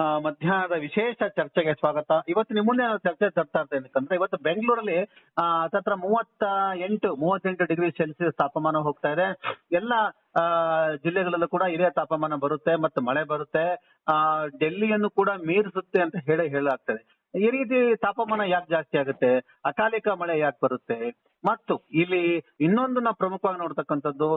ಮಧ್ಯಾಹ್ನದ ವಿಶೇಷ ಚರ್ಚೆಗೆ ಸ್ವಾಗತ. ಇವತ್ತು ನಿಮ್ಮ ಮುಂದೆ ನಾನು ಚರ್ಚೆ ತರ್ತಾ ಇರ್ತೇನೆ ಅಂತಂದ್ರೆ ಇವತ್ತು ಬೆಂಗಳೂರಲ್ಲಿ ಹತ್ರ ಮೂವತ್ತ ಎಂಟು ಮೂವತ್ತೆಂಟು ಡಿಗ್ರಿ ಸೆಲ್ಸಿಯಸ್ ತಾಪಮಾನ ಹೋಗ್ತಾ ಇದೆ. ಎಲ್ಲ ಜಿಲ್ಲೆಗಳಲ್ಲೂ ಕೂಡ ಇದೇ ತಾಪಮಾನ ಬರುತ್ತೆ ಮತ್ತು ಮಳೆ ಬರುತ್ತೆ. ಆ, ಡೆಲ್ಲಿಯನ್ನು ಕೂಡ ಮೀರಿಸುತ್ತೆ ಅಂತ ಹೇಳಿ ಹೇಳಾಗ್ತದೆ ಈ ರೀತಿ ತಾಪಮಾನ ಯಾಕೆ ಜಾಸ್ತಿ ಆಗುತ್ತೆ? ಅಕಾಲಿಕ ಮಳೆ ಯಾಕೆ ಬರುತ್ತೆ? ಮತ್ತು ಇಲ್ಲಿ ಇನ್ನೊಂದು ನಾವು ಪ್ರಮುಖವಾಗಿ ನೋಡ್ತಕ್ಕಂಥದ್ದು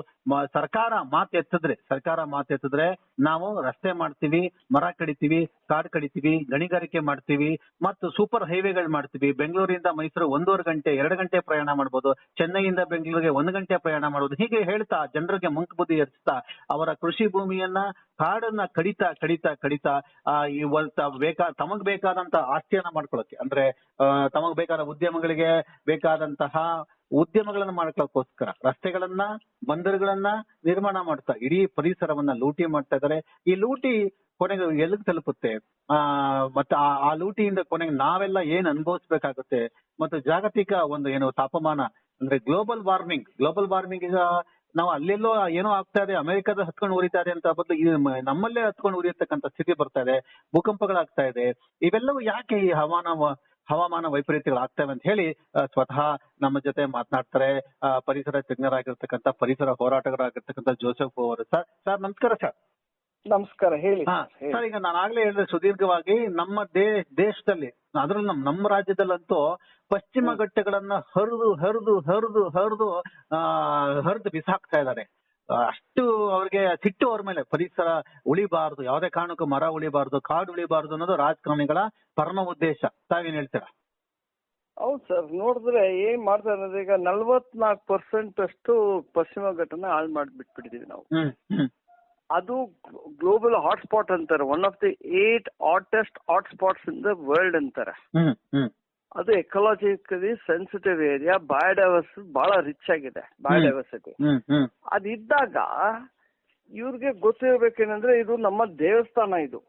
ಸರ್ಕಾರ ಮಾತು ಎತ್ತಿದ್ರೆ, ಸರ್ಕಾರ ಮಾತು ಎತ್ತಿದ್ರೆ ನಾವು ರಸ್ತೆ ಮಾಡ್ತೀವಿ, ಮರ ಕಡಿತೀವಿ, ಕಾಡ್ ಕಡಿತೀವಿ, ಗಣಿಗಾರಿಕೆ ಮಾಡ್ತೀವಿ ಮತ್ತು ಸೂಪರ್ ಹೈವೇಗಳು ಮಾಡ್ತೀವಿ. ಬೆಂಗಳೂರಿಂದ ಮೈಸೂರು ಒಂದೂವರೆ ಗಂಟೆ, ಎರಡು ಗಂಟೆ ಪ್ರಯಾಣ ಮಾಡ್ಬೋದು. ಚೆನ್ನೈಯಿಂದ ಬೆಂಗಳೂರಿಗೆ ಒಂದು ಗಂಟೆ ಪ್ರಯಾಣ ಮಾಡ್ಬೋದು. ಹೀಗೆ ಹೇಳ್ತಾ ಜನರಿಗೆ ಮಂಕ್ ಬುದ್ಧಿ ಎರಿಸ್ತಾ ಅವರ ಕೃಷಿ ಭೂಮಿಯನ್ನ, ಕಾಡನ್ನ ಕಡಿತಾ ಕಡಿತಾ ಕಡಿತಾ ಈ ಬೇಕಾ, ತಮಗ್ ಬೇಕಾದಂತ ಆಸ್ತಿಯನ್ನ ಮಾಡ್ಕೊಳ್ಳೋಕೆ ಅಂದ್ರೆ ತಮಗ್ ಬೇಕಾದ ಉದ್ಯಮಗಳಿಗೆ ಬೇಕಾದಂತಹ ಉದ್ಯಮಗಳನ್ನ ಮಾಡ್ಕೊಳ್ಳೋಕೋಸ್ಕರ ರಸ್ತೆಗಳನ್ನ, ಬಂದರುಗಳನ್ನ ನಿರ್ಮಾಣ ಮಾಡ್ತಾ, ಇಡೀ ಪರಿಸರವನ್ನ ಲೂಟಿ ಮಾಡ್ತಾ ಇದ್ದಾರೆ. ಈ ಲೂಟಿ ಕೊನೆಗೆ ಎಲ್ಲಿಗೆ ತಲುಪುತ್ತೆ? ಆ, ಮತ್ತೆ ಆ- ಲೂಟಿಯಿಂದ ಕೊನೆಗೆ ನಾವೆಲ್ಲ ಏನ್ ಅನುಭವಿಸ್ಬೇಕಾಗುತ್ತೆ? ಮತ್ತು ಜಾಗತಿಕ ಒಂದು ಏನು ತಾಪಮಾನ, ಅಂದ್ರೆ ಗ್ಲೋಬಲ್ ವಾರ್ಮಿಂಗ್ ಗ್ಲೋಬಲ್ ವಾರ್ಮಿಂಗ್ ಈಗ ನಾವು ಅಲ್ಲೆಲ್ಲೋ ಏನೋ ಆಗ್ತಾ ಇದೆ, ಅಮೆರಿಕದ ಹತ್ಕೊಂಡು ಉರಿತಾ ಅಂತ ಬದಲು ನಮ್ಮಲ್ಲೇ ಹತ್ಕೊಂಡು ಉರಿಯತಕ್ಕಂತ ಸ್ಥಿತಿ ಬರ್ತಾ ಇದೆ, ಭೂಕಂಪಗಳಾಗ್ತಾ ಇದೆ. ಇವೆಲ್ಲವೂ ಯಾಕೆ ಈ ಹವಾಮಾನ ಹವಾಮಾನ ವೈಪರೀತ್ಯಗಳು ಆಗ್ತವೆ ಅಂತ ಹೇಳಿ ಸ್ವತಃ ನಮ್ಮ ಜೊತೆ ಮಾತನಾಡ್ತಾರೆ. ಪರಿಸರ ತಜ್ಞರಾಗಿರ್ತಕ್ಕಂಥ ಪರಿಸರ ಹೋರಾಟಗಾರರಾಗಿರ್ತಕ್ಕಂಥ ಜೋಸೆಫ್ ಅವರು. ಸರ್ ಸರ್ ನಮಸ್ಕಾರ ಸರ್. ನಮಸ್ಕಾರ ಹೇಳಿ ಹಾ ಸರ್ ಈಗ ನಾನು ಆಗ್ಲೇ ಹೇಳಿದ್ರೆ ಸುದೀರ್ಘವಾಗಿ ನಮ್ಮ ದೇಶದಲ್ಲಿ ಅದ್ರಲ್ಲಿ ನಮ್ ನಮ್ಮ ರಾಜ್ಯದಲ್ಲಂತೂ ಪಶ್ಚಿಮ ಘಟ್ಟಗಳನ್ನ ಹರಿದು ಹರಿದು ಹರಿದು ಹರಿದು ಆ ಹರಿದು ಬಿಸಾಕ್ತಾ ಇದ್ದಾರೆ. ಅಷ್ಟು ಅವ್ರಿಗೆ ಸಿಟ್ಟು ಅವ್ರ ಮೇಲೆ. ಪರಿಸರ ಉಳಿಬಾರದು ಯಾವುದೇ ಕಾರಣಕ್ಕೂ ಮರ ಉಳಿಬಾರದು ಕಾಡು ಉಳಿಬಾರದು ಅನ್ನೋದು ರಾಜಕಾರಣಿಗಳ ಪರಮ ಉದ್ದೇಶ. ತಾವೇನ್ ಹೇಳ್ತೀರಾ? ಹೌದು ಸರ್. ನೋಡಿದ್ರೆ ಏನ್ ಮಾಡ್ತಾರೆ ಅಂದ್ರೆ ಈಗ ನಲ್ವತ್ನಾಲ್ಕು ಪರ್ಸೆಂಟ್ ಅಷ್ಟು ಪಶ್ಚಿಮ ಘಟ್ಟನ ಹಾಳು ಮಾಡ್ಬಿಟ್ಬಿಟ್ಟಿದೀವಿ ನಾವು. ಅದು ಗ್ಲೋಬಲ್ ಹಾಟ್ಸ್ಪಾಟ್ ಅಂತಾರೆ. One of the eight hottest hotspots in the world ಅಂತಾರೆ. ಅದು ಎಕಲಾಜಿಕಲಿ ಸೆನ್ಸಿಟಿವ್ ಏರಿಯಾ ಬಯೋಡೈವರ್ಸ್ ಬಹಳ ರಿಚ್ ಆಗಿದೆ ಬಯೋಡೈವರ್ಸಿಟಿ ಅದಿದ್ದಾಗ ಇವ್ರಿಗೆ ಗೊತ್ತಿರ್ಬೇಕೇನಂದ್ರೆ ಇದು ನಮ್ಮ ದೇವಸ್ಥಾನ ಇದು.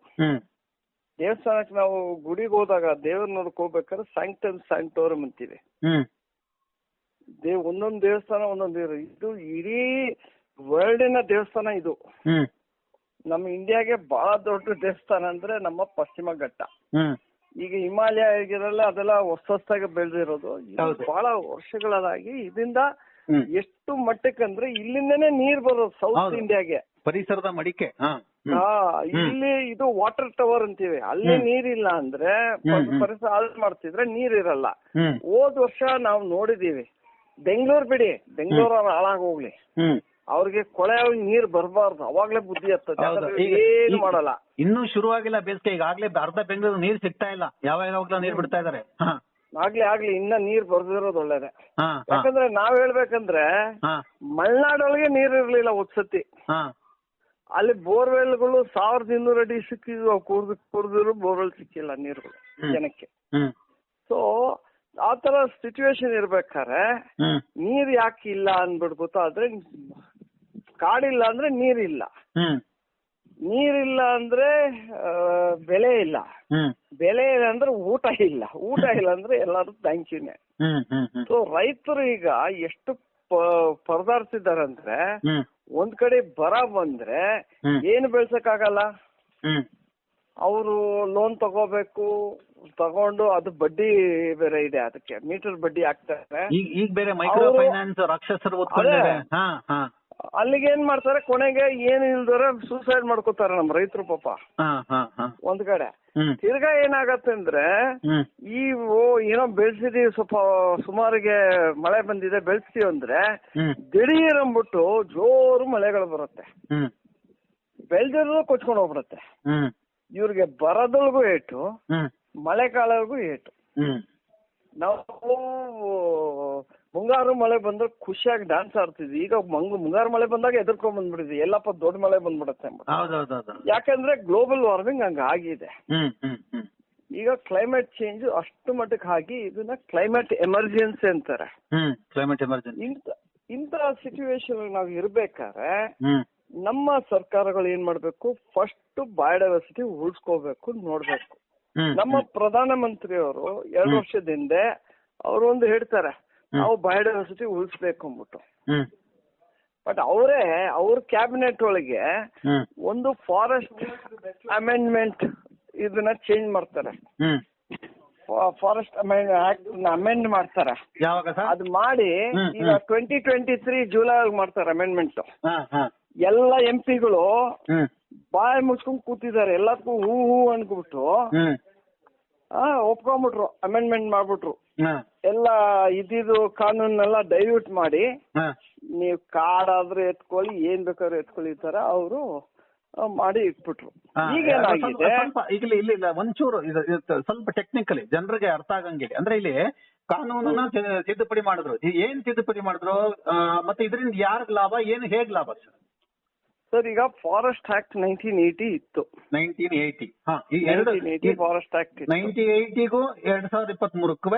ದೇವಸ್ಥಾನಕ್ಕೆ ನಾವು ಗುಡಿಗೆ ಹೋದಾಗ ದೇವ್ರ ನೋಡಕ್ ಹೋಗ್ಬೇಕಾದ್ರೆ ಸ್ಯಾಂಕ್ಟಮ್ ಸ್ಯಾಂಕ್ಟೋರಮ್ ಅಂತೀವಿ. ಒಂದೊಂದ್ ದೇವ್ ಒಂದೊಂದು ದೇವಸ್ಥಾನ ಒಂದೊಂದು ಇದು ಇಡೀ ವರ್ಲ್ಡಿನ ದೇವಸ್ಥಾನ ಇದು. ನಮ್ಮ ಇಂಡಿಯಾಗೆ ಬಹಳ ದೊಡ್ಡ ದೇವಸ್ಥಾನ ಅಂದ್ರೆ ನಮ್ಮ ಪಶ್ಚಿಮ ಘಟ್ಟ. ಈಗ ಹಿಮಾಲಯ ಆಗಿರಲ್ಲ ಅದೆಲ್ಲ ಹೊಸ ಹೊಸದಾಗಿ ಬೆಳೆದಿರೋದು. ಬಹಳ ವರ್ಷಗಳಾಗಿ ಇದರಿಂದ ಎಷ್ಟು ಮಟ್ಟಕ್ಕಂದ್ರೆ ಇಲ್ಲಿಂದನೇ ನೀರ್ ಬರೋದು ಸೌತ್ ಇಂಡಿಯಾಗೆ ಪರಿಸರದ ಮಡಿಕೆ. ಹಾ. ಇಲ್ಲಿ ಇದು ವಾಟರ್ ಟವರ್ ಅಂತೀವಿ. ಅಲ್ಲಿ. ನೀರಿಲ್ಲ ಅಂದ್ರೆ. ಪರಿಸರ ಹಾಳು ಮಾಡ್ತಿದ್ರೆ ನೀರಿರಲ್ಲ ಹೋದ್ ವರ್ಷ ನಾವು ನೋಡಿದೀವಿ. ಬೆಂಗಳೂರು ಬಿಡಿ. ಬೆಂಗಳೂರು ಹಾಳಾಗ್ ಹೋಗ್ಲಿ. ಅವ್ರಿಗೆ ಕೊಳೆ ನೀರ್ ಬರಬಾರ್ದು. ಅವಾಗ್ಲೇ ಬುದ್ಧಿ ಹತ್ತದ ಏನು ಮಾಡಲ್ಲ. ಇನ್ನೂ ಶುರುವಾಗಿಲ್ಲ ಬೇಸಿಗೆ. ಈಗಾಗ್ಲೇ ಅರ್ಧ ಬೆಂಗಳೂರು ನೀರ್ ಸಿಗ್ತಾ ಇಲ್ಲ. ಯಾವಾಗ ಯಾವಾಗ್ಲೂ ನೀರ್ ಬಿಡ್ತಾ ಇದಾರೆ. ಆಗ್ಲಿ ಆಗ್ಲಿ ಇನ್ನ ನೀರ್ ಬರ್ದಿರೋದು ಒಳ್ಳೇದೆ. ಯಾಕಂದ್ರೆ ನಾವ್ ಹೇಳ್ಬೇಕಂದ್ರೆ ಮಲ್ನಾಡೊಳಗೆ ನೀರ್ ಇರ್ಲಿಲ್ಲ ಒಂದ್ಸತಿ. ಅಲ್ಲಿ ಬೋರ್ವೆಲ್ಗಳು ಸಾವಿರದ ಇನ್ನೂರ ಅಡಿ ಸಿಕ್ಕಿದ್ರು ಕುಡ್ದು ಕುಡ್ದಿರು ಬೋರ್ವೆಲ್ ಸಿಕ್ಕಿಲ್ಲ ನೀರುಗಳು. ಜನಕ್ಕೆ. ಸೊ ಆ ತರ ಸಿಚುವೇಶನ್ ಇರ್ಬೇಕಾದ್ರೆ ನೀರ್ ಯಾಕೆ ಇಲ್ಲ ಅನ್ಬಿಟ್ಟು ಗೊತ್ತಾದ್ರೆ ಕಾಡಿಲ್ಲ ಅಂದ್ರೆ ನೀರಿಲ್ಲ. ನೀರಿಲ್ಲ ಅಂದ್ರೆ ಬೆಳೆ ಬೆಲೆ ಇಲ್ಲ ಬೆಲೆ ಇಲ್ಲ ಅಂದ್ರೆ ಊಟ ಇಲ್ಲ. ಊಟ ಇಲ್ಲ ಅಂದ್ರೆ ಎಲ್ಲಾರು ಹ್ಮ್ ಸೊ ರೈತರು ಈಗ ಎಷ್ಟು ಪರದಾಡ್ತಿದ್ದಾರೆ ಅಂದ್ರೆ ಒಂದ್ ಕಡೆ ಬರ ಬಂದ್ರೆ ಏನ್ ಬೆಳ್ಸಕ್ಕಾಗಲ್ಲ? ಅವರು ಲೋನ್ ತಗೋಬೇಕು ತಗೊಂಡು ಅದು ಬಡ್ಡಿ ಬೇರೆ ಇದೆ ಅದಕ್ಕೆ ಮೀಟರ್ ಬಡ್ಡಿ ಹಾಕ್ತಾರೆ. ಈಗ ಈಗ ಬೇರೆ ಮೈಕ್ರೋ ಫೈನಾನ್ಸ್ ರಾಕ್ಷಸರು ಅಲ್ಲಿಗೆ ಏನ್ ಮಾಡ್ತಾರೆ? ಕೊನೆಗೆ ಏನು ಇಲ್ದವ್ರೆ ಸೂಸೈಡ್ ಮಾಡ್ಕೋತಾರೆ ನಮ್ಮ ರೈತರು ಪಾಪ. ಒಂದ್ ಕಡೆ. ತಿರ್ಗಾ ಏನಾಗತ್ತೆ ಅಂದ್ರೆ ಈ ಏನೋ ಬೆಳ್ಸಿದೀವಿ ಸ್ವಲ್ಪ ಸುಮಾರಿಗೆ ಮಳೆ ಬಂದಿದೆ ಬೆಳೆಸ್ತೀವಿ ಅಂದ್ರೆ ದಿಢೀರ್ ಅಂದ್ಬಿಟ್ಟು ಜೋರು ಮಳೆಗಳು ಬರುತ್ತೆ. ಬೆಳೆದಿರೋ ಕೊಚ್ಕೊಂಡು ಹೋಗ್ಬಿಡುತ್ತೆ. ಇವ್ರಿಗೆ ಬರದೊಳಗೂ ಏಟು ಮಳೆಗಾಲಗೂ ಏಟು. ನಾವು ಮುಂಗಾರು ಮಳೆ ಬಂದ್ರೆ ಖುಷಿಯಾಗಿ ಡ್ಯಾನ್ಸ್ ಆಡ್ತಿದ್ವಿ. ಈಗ ಮಂಗ್ ಮುಂಗಾರು ಮಳೆ ಬಂದಾಗ ಎದುರ್ಕೊಂಡ್ ಬಂದ್ಬಿಡಿದ್ವಿ ಎಲ್ಲಪ್ಪ ದೊಡ್ಡ ಮಳೆ ಬಂದ್ಬಿಡತ್ತೆ ಯಾಕಂದ್ರೆ ಗ್ಲೋಬಲ್ ವಾರ್ಮಿಂಗ್ ಹಂಗ ಆಗಿದೆ. ಈಗ ಕ್ಲೈಮೇಟ್ ಚೇಂಜ್ ಅಷ್ಟು ಮಟ್ಟಕ್ಕೆ ಆಗಿ ಇದನ್ನ ಕ್ಲೈಮೇಟ್ ಎಮರ್ಜೆನ್ಸಿ ಅಂತಾರೆ. ಕ್ಲೈಮೇಟ್ ಎಮರ್ಜೆನ್ಸಿ ಇಂತ ಇಂಥ ಸಿಚುವೇಶನ್ ನಾವು ಇರ್ಬೇಕಾದ್ರೆ ನಮ್ಮ ಸರ್ಕಾರಗಳು ಏನ್ ಮಾಡ್ಬೇಕು? ಫಸ್ಟ್ ಬಯೋಡೈವರ್ಸಿಟಿ ಉಳಿಸ್ಕೋಬೇಕು ನೋಡ್ಬೇಕು. ನಮ್ಮ ನಮ್ಮ ಪ್ರಧಾನಮಂತ್ರಿಯವರು ಎರಡು ವರ್ಷದ ಹಿಂದೆ ಅವರು ಒಂದು ಹೇಳ್ತಾರೆ ನಾವು ಬಯೋಡೈವರ್ಸಿಟಿ ಉಳಿಸ್ಬೇಕು ಅಂದ್ಬಿಟ್ಟು ಬಟ್ ಅವರೇ ಅವ್ರ ಕ್ಯಾಬಿನೆಟ್ ಒಳಗೆ ಒಂದು ಫಾರೆಸ್ಟ್ ಅಮೆಂಡ್ಮೆಂಟ್ ಇದನ್ನ ಚೇಂಜ್ ಮಾಡ್ತಾರೆ. ಫಾರೆಸ್ಟ್ ಆಕ್ಟ್ ಅಮೆಂಡ್ ಮಾಡ್ತಾರೆ. ಅದ್ ಮಾಡಿ ಈಗ ಟ್ವೆಂಟಿ ಟ್ವೆಂಟಿ ತ್ರೀ ಜುಲೈ ಮಾಡ್ತಾರೆ ಅಮೆಂಡ್ಮೆಂಟ್ ಎಲ್ಲ ಎಂ ಪಿಗಳು ಬಾಯಿ ಮುಚ್ಕೊಂಡ್ ಕೂತಿದ್ದಾರೆ ಎಲ್ಲದಕ್ಕೂ ಹೂ ಹೂ ಅನ್ಕೊಬಿಟ್ಟು ಒಪ್ಕೊಂಡ್ಬಿಟ್ರು ಅಮೆಂಡ್ಮೆಂಟ್ ಮಾಡ್ಬಿಟ್ರು. ಎಲ್ಲ ಕಾನೂನ್ ಕಾನೂನೆಲ್ಲ ಡೈಲ್ಯೂಟ್ ಮಾಡಿ ನೀವ್ ಕಾರ್ಡ್ ಆದ್ರೆ ಎತ್ಕೊಳ್ಳಿ ಏನ್ ಬೇಕಾದ್ರೂ ಎತ್ಕೊಳ್ಳಿ ಈ ತರ ಅವರು ಮಾಡಿ ಇಟ್ಬಿಟ್ರು. ಈಗ ಇಲ್ಲಿ ಇಲ್ಲಿ ಇಲ್ಲ ಒಂಚೂರು ಸ್ವಲ್ಪ ಟೆಕ್ನಿಕಲಿ ಜನರಿಗೆ ಅರ್ಥ ಆಗಂಗೆ ಅಂದ್ರೆ ಇಲ್ಲಿ ಕಾನೂನನ್ನ ತಿದ್ದುಪಡಿ ಮಾಡಿದ್ರು. ಏನ್ ತಿದ್ದುಪಡಿ ಮಾಡಿದ್ರು? ಮತ್ತೆ ಇದರಿಂದ ಯಾರಿಗ್ ಲಾಭ ಏನು ಹೇಗ್ ಲಾಭ? ಸರ್ ಸರ್ ಈಗ ಫಾರೆಸ್ಟ್ ಆಕ್ಟ್ ನೈನ್ಟೀನ್ ಏಯ್ಟಿ ಇತ್ತು. Nineteen eighty forest act nineteen ninety ಏಯ್ಟಿಗೂ ಎರಡ್ ಸಾವಿರದ ಇಪ್ಪತ್ತ್ ಮೂರಕ್ಕೂ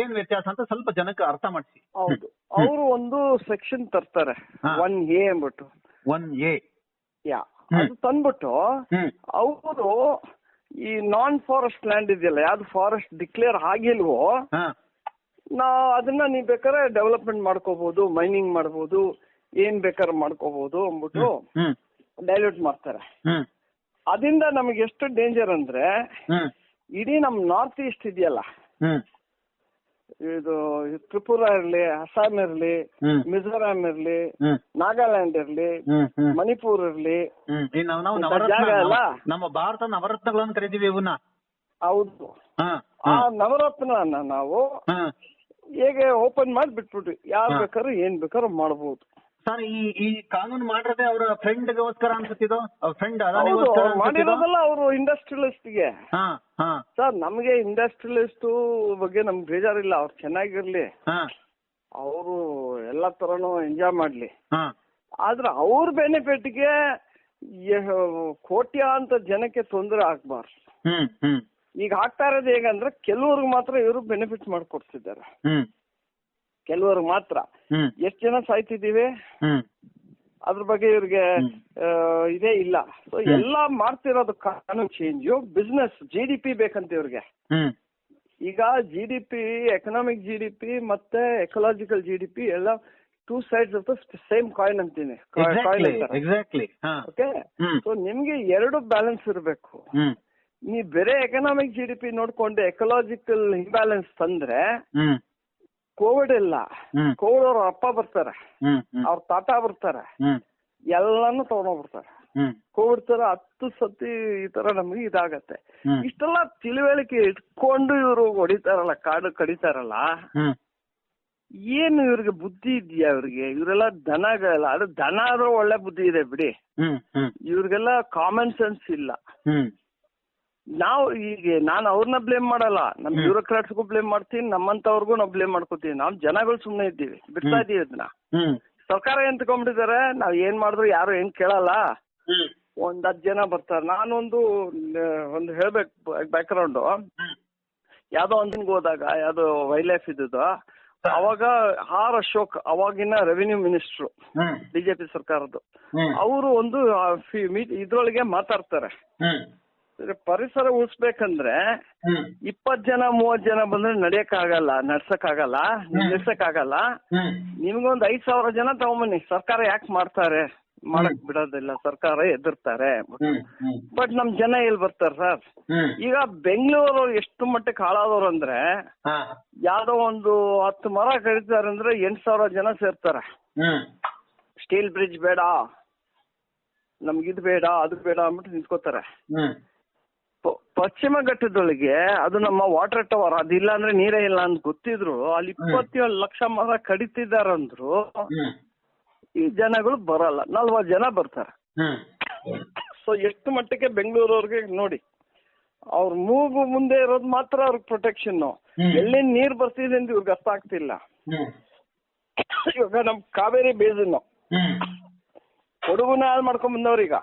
ಏನ್ ವ್ಯತ್ಯಾಸ ಅಂತ ಸ್ವಲ್ಪ ಜನಕ್ಕೆ ಅರ್ಥ ಮಾಡಿಸಿ. ಹೌದು. ಅವರು ಒಂದು ಸೆಕ್ಷನ್ ತರ್ತಾರೆ. ಒನ್ ಎ ಅಂದ್ಬಿಟ್ಟು. ಒನ್ ಎ ಯಾ ಅದು ತಂದ್ಬಿಟ್ಟು ಅವರು ಈ ನಾನ್ ಫಾರೆಸ್ಟ್ ಲ್ಯಾಂಡ್ ಇದೆಯಲ್ಲ ಯಾವ್ದು ಫಾರೆಸ್ಟ್ ಡಿಕ್ಲೇರ್ ಆಗಿಲ್ವೋ ನಾ ಅದನ್ನ ನೀವ್ ಬೇಕಾದ್ರೆ ಡೆವಲಪ್ಮೆಂಟ್ ಮಾಡ್ಕೋಬಹುದು ಮೈನಿಂಗ್ ಮಾಡ್ಬೋದು ಏನ್ ಬೇಕಾದ್ರೆ ಮಾಡ್ಕೋಬಹುದು ಅಂದ್ಬಿಟ್ಟು ಡೈಲ್ಯೂಟ್ ಮಾಡ್ತಾರೆ. ಹ್ಮ್. ಅದರಿಂದ ನಮಗೆ ಎಷ್ಟು ಡೇಂಜರ್ ಅಂದ್ರೆ ಇಡೀ ನಮ್ ನಾರ್ತ್ ಈಸ್ಟ್ ಇದೆಯಲ್ಲ? ಇದು ತ್ರಿಪುರ ಇರ್ಲಿ ಅಸ್ಸಾಂ ಇರ್ಲಿ ಮಿಜೋರಾಂ ಇರ್ಲಿ ನಾಗಾಲ್ಯಾಂಡ್ ಇರ್ಲಿ ಮಣಿಪುರ್ ಇರ್ಲಿ ಜಾಗ? ನಮ್ಮ- ಭಾರತ ನವರತ್ನಗಳನ್ನು ಕರಿತೀವಿ ಇವನ್ನ. ಹೌದು. ಆ ನವರತ್ನ ನಾವು ಹೇಗೆ ಓಪನ್ ಮಾಡಿ ಬಿಟ್ಬಿಟ್ವಿ ಯಾರ್. ಬೇಕಾದ್ರೂ ಏನ್ ಬೇಕಾದ್ರೂ ಮಾಡ್ಬೋದು. ಸರ್ ಈ ಈ ಕಾನೂನು ಮಾಡಿರೋದೇ ಅವರ ಫ್ರೆಂಡ್ಗೋಸ್ಕರ ಅನ್ಸುತ್ತಿದ್ದು? ಅವ್ರ ಫ್ರೆಂಡ್ ಅದಾನಿಗೋಸ್ಕರ ಮಾಡಿರೋದಲ್ಲ ಅವರು ಇಂಡಸ್ಟ್ರಿಯಲಿಸ್ಟ್ಗೆ ಹಾ ಹಾ. ಸರ್ ನಮಗೆ ಇಂಡಸ್ಟ್ರಿಯಲಿಸ್ಟ್ ಬಗ್ಗೆ ನಮ್ಗೆ ಬೇಜಾರಿಲ್ಲ ಅವ್ರು ಚೆನ್ನಾಗಿರ್ಲಿ. ಹಾ. ಅವರು ಎಲ್ಲಾ ತರನು ಎಂಜಾಯ್ ಮಾಡ್ಲಿ. ಹಾ. ಆದ್ರೆ ಅವ್ರ ಬೆನಿಫಿಟ್ಗೆ ಕೋಟ್ಯಾಂತ ಜನಕ್ಕೆ ತೊಂದರೆ ಆಗ್ಬಾರ್ದು. ಹ್ಮ್ ಹ್ಮ್. ಈಗ ಆಗ್ತಾ ಇರೋದು ಹೇಗಂದ್ರೆ ಕೆಲವ್ರಿಗೆ ಮಾತ್ರ ಇವರು ಬೆನಿಫಿಟ್ ಮಾಡ್ಕೊಡ್ತಿದ್ದಾರೆ. ಹ್ಮ್. ಕೆಲವ್ರಿಗೆ ಮಾತ್ರ. ಎಷ್ಟ್ ಜನ ಸಾಯ್ತಿದೀವಿ ಅದ್ರ ಬಗ್ಗೆ ಇವ್ರಿಗೆ ಇದೇ ಇಲ್ಲ. ಸೊ ಎಲ್ಲಾ ಮಾಡ್ತಿರೋದು ಕಾನೂನು change business G D P ಬೇಕಂತ ಇವ್ರಿಗೆ. ಈಗ G D P economic G D P ಮತ್ತೆ ಎಕಲಾಜಿಕಲ್ ಜಿ ಡಿ ಪಿ ಎಲ್ಲ two sides of the same coin ಅಂತೀನಿ. ಎಕ್ಸಾಕ್ಟ್ಲಿ ಓಕೆ ಸೊ ನಿಮ್ಗೆ ಎರಡು ಬ್ಯಾಲೆನ್ಸ್ ಇರಬೇಕು. ನೀ ಬೇರೆ ಎಕನಾಮಿಕ್ ಜಿ ಡಿ ಪಿ ನೋಡ್ಕೊಂಡು ಎಕಲಾಜಿಕಲ್ ಇಂಬ್ಯಾಲೆನ್ಸ್ ತಂದ್ರೆ ಕೋವಿಡ್ ಇಲ್ಲ. ಕೋವಿಡ್ ಅವ್ರ ಅಪ್ಪ ಬರ್ತಾರೆ. ಅವ್ರ ತಾತ ಬರ್ತಾರೆ. ಎಲ್ಲಾನು ತಗೊಂಡೋಗ್ಬಿಡ್ತಾರೆ ಕೋವಿಡ್ ತರ ಹತ್ತು ಸತಿ ಈ ತರ ನಮ್ಗೆ ಇದಾಗತ್ತೆ. ಇಷ್ಟೆಲ್ಲ ತಿಳುವಳಿಕೆ ಇಟ್ಕೊಂಡು ಇವರು ಹೊಡಿತಾರಲ್ಲ ಕಾಡು ಕಡಿತಾರಲ್ಲ. ಏನು ಇವ್ರಿಗೆ ಬುದ್ಧಿ ಇದೆಯಾ ಇವ್ರಿಗೆ? ಇವರೆಲ್ಲ ದನಗಳಲ್ಲ ಅದು ದನ ಆದ್ರೂ ಒಳ್ಳೆ ಬುದ್ಧಿ ಇದೆ ಬಿಡಿ. ಇವ್ರಿಗೆಲ್ಲ ಕಾಮನ್ ಸೆನ್ಸ್ ಇಲ್ಲ. ನಾವು ಈಗ ನಾನು ಅವ್ರನ್ನ ಬ್ಲೇಮ್ ಮಾಡಲ್ಲ. ನಮ್ ಬ್ಯೂರೋಕ್ರಾಟ್ಸ್ಗೂ ಬ್ಲೇಮ್ ಮಾಡ್ತೀನಿ ನಮ್ಮಂತವ್ರಿಗೂ ನಾವು ಬ್ಲೇಮ್ ಮಾಡ್ಕೋತೀವಿ. ನಾವು ಜನಗಳು ಸುಮ್ಮನೆ ಇದ್ದೀವಿ. ಬಿಡ್ತಾ ಇದೀವಿ ಅದನ್ನ ಸರ್ಕಾರ ಏನ್ ತಗೊಂಡ್ಬಿಟ್ಟಿದ್ದಾರೆ ನಾವ್ ಏನ್ ಮಾಡಿದ್ರು ಯಾರು ಏನ್ ಕೇಳಲ್ಲ. ಒಂದ್ ಹತ್ತು ಜನ ಬರ್ತಾರೆ. ನಾನೊಂದು ಒಂದು ಹೇಳ್ಬೇಕು ಬ್ಯಾಕ್ ಗ್ರೌಂಡ್ ಯಾವ್ದೋ ಒಂದಿನ್ಗೆ ಹೋದಾಗ ಯಾವ್ದೋ ವೈಲ್ಡ್ ಲೈಫ್ ಇದ್ದದ್ದು. ಅವಾಗ ಆರ್ ಅಶೋಕ್ ಅವಾಗಿನ ರೆವಿನ್ಯೂ ಮಿನಿಸ್ಟ್ರು ಬಿಜೆಪಿ ಸರ್ಕಾರದ್ದು. ಅವರು ಒಂದು ಇದ್ರೊಳಗೆ ಮಾತಾಡ್ತಾರೆ. ಪರಿಸರ ಉಳಿಸ್ಬೇಕಂದ್ರೆ ಇಪ್ಪತ್ ಜನ ಮೂವತ್ ಜನ ಬಂದ್ರೆ ನಡಿಯಕ್ ಆಗಲ್ಲ ನಡ್ಸಕ್ ಆಗಲ್ಲ ನಿಲ್ಸಕ್ ಆಗಲ್ಲ ನಿಮ್ಗೊಂದ್ ಐದ್ ಸಾವಿರ ಜನ ತಗೊಂಬನ್ನಿ. ಸರ್ಕಾರ ಯಾಕೆ ಮಾಡ್ತಾರೆ? ಮಾಡಕ್ ಬಿಡೋದಿಲ್ಲ. ಸರ್ಕಾರ ಎದುರ್ತಾರೆ ಬಟ್ ನಮ್ ಜನ ಎಲ್ಲಿ ಬರ್ತಾರೆ ಸರ್? ಈಗ ಬೆಂಗಳೂರು ಎಷ್ಟು ಮಟ್ಟಕ್ಕೆ ಹಾಳಾದವ್ರು ಅಂದ್ರೆ ಯಾವ್ದೋ ಒಂದು ಹತ್ತು ಮರ ಕಡಿತಾರೆ ಅಂದ್ರೆ ಎಂಟ್ ಸಾವಿರ ಜನ ಸೇರ್ತಾರೆ. ಸ್ಟೀಲ್ ಬ್ರಿಡ್ಜ್ ಬೇಡ ನಮ್ಗಿದ್ ಬೇಡ ಅದು ಬೇಡ ಅಂದ್ಬಿಟ್ಟು ನಿಂತ್ಕೋತಾರೆ. ಪಶ್ಚಿಮ ಘಟ್ಟದೊಳಗೆ ಅದು ನಮ್ಮ ವಾಟರ್ ಟವರ್ ಅದಿಲ್ಲ ಅಂದ್ರೆ ನೀರೇ ಇಲ್ಲ ಅಂತ ಗೊತ್ತಿದ್ರು. ಅಲ್ಲಿ ಇಪ್ಪತ್ತೇಳು ಲಕ್ಷ ಮರ ಕಡಿತಿದಾರಂದ್ರು ಅಂದ್ರು ಈ ಜನಗಳು ಬರಲ್ಲ. ನಲ್ವತ್ತು ಜನ ಬರ್ತಾರೆ. ಸೊ ಎಷ್ಟು ಮಟ್ಟಕ್ಕೆ ಬೆಂಗಳೂರವ್ರಿಗೆ ನೋಡಿ ಅವ್ರ ಮೂಗು ಮುಂದೆ ಇರೋದು ಮಾತ್ರ ಅವ್ರಿಗೆ ಪ್ರೊಟೆಕ್ಷನ್ ಎಲ್ಲಿ ನೀರ್ ಬರ್ತಿದೆ ಅಂತ ಇವ್ರಿಗೆ ಅರ್ಥ ಆಗ್ತಿಲ್ಲ. ಇವಾಗ ನಮ್ ಕಾವೇರಿ ಬೇಸಿನ್ ಹ್ಮ್. ಕೊಡಗುನ ಹಾಳು ಮಾಡ್ಕೊಂಡ್ ಬಂದವ್ರೀಗ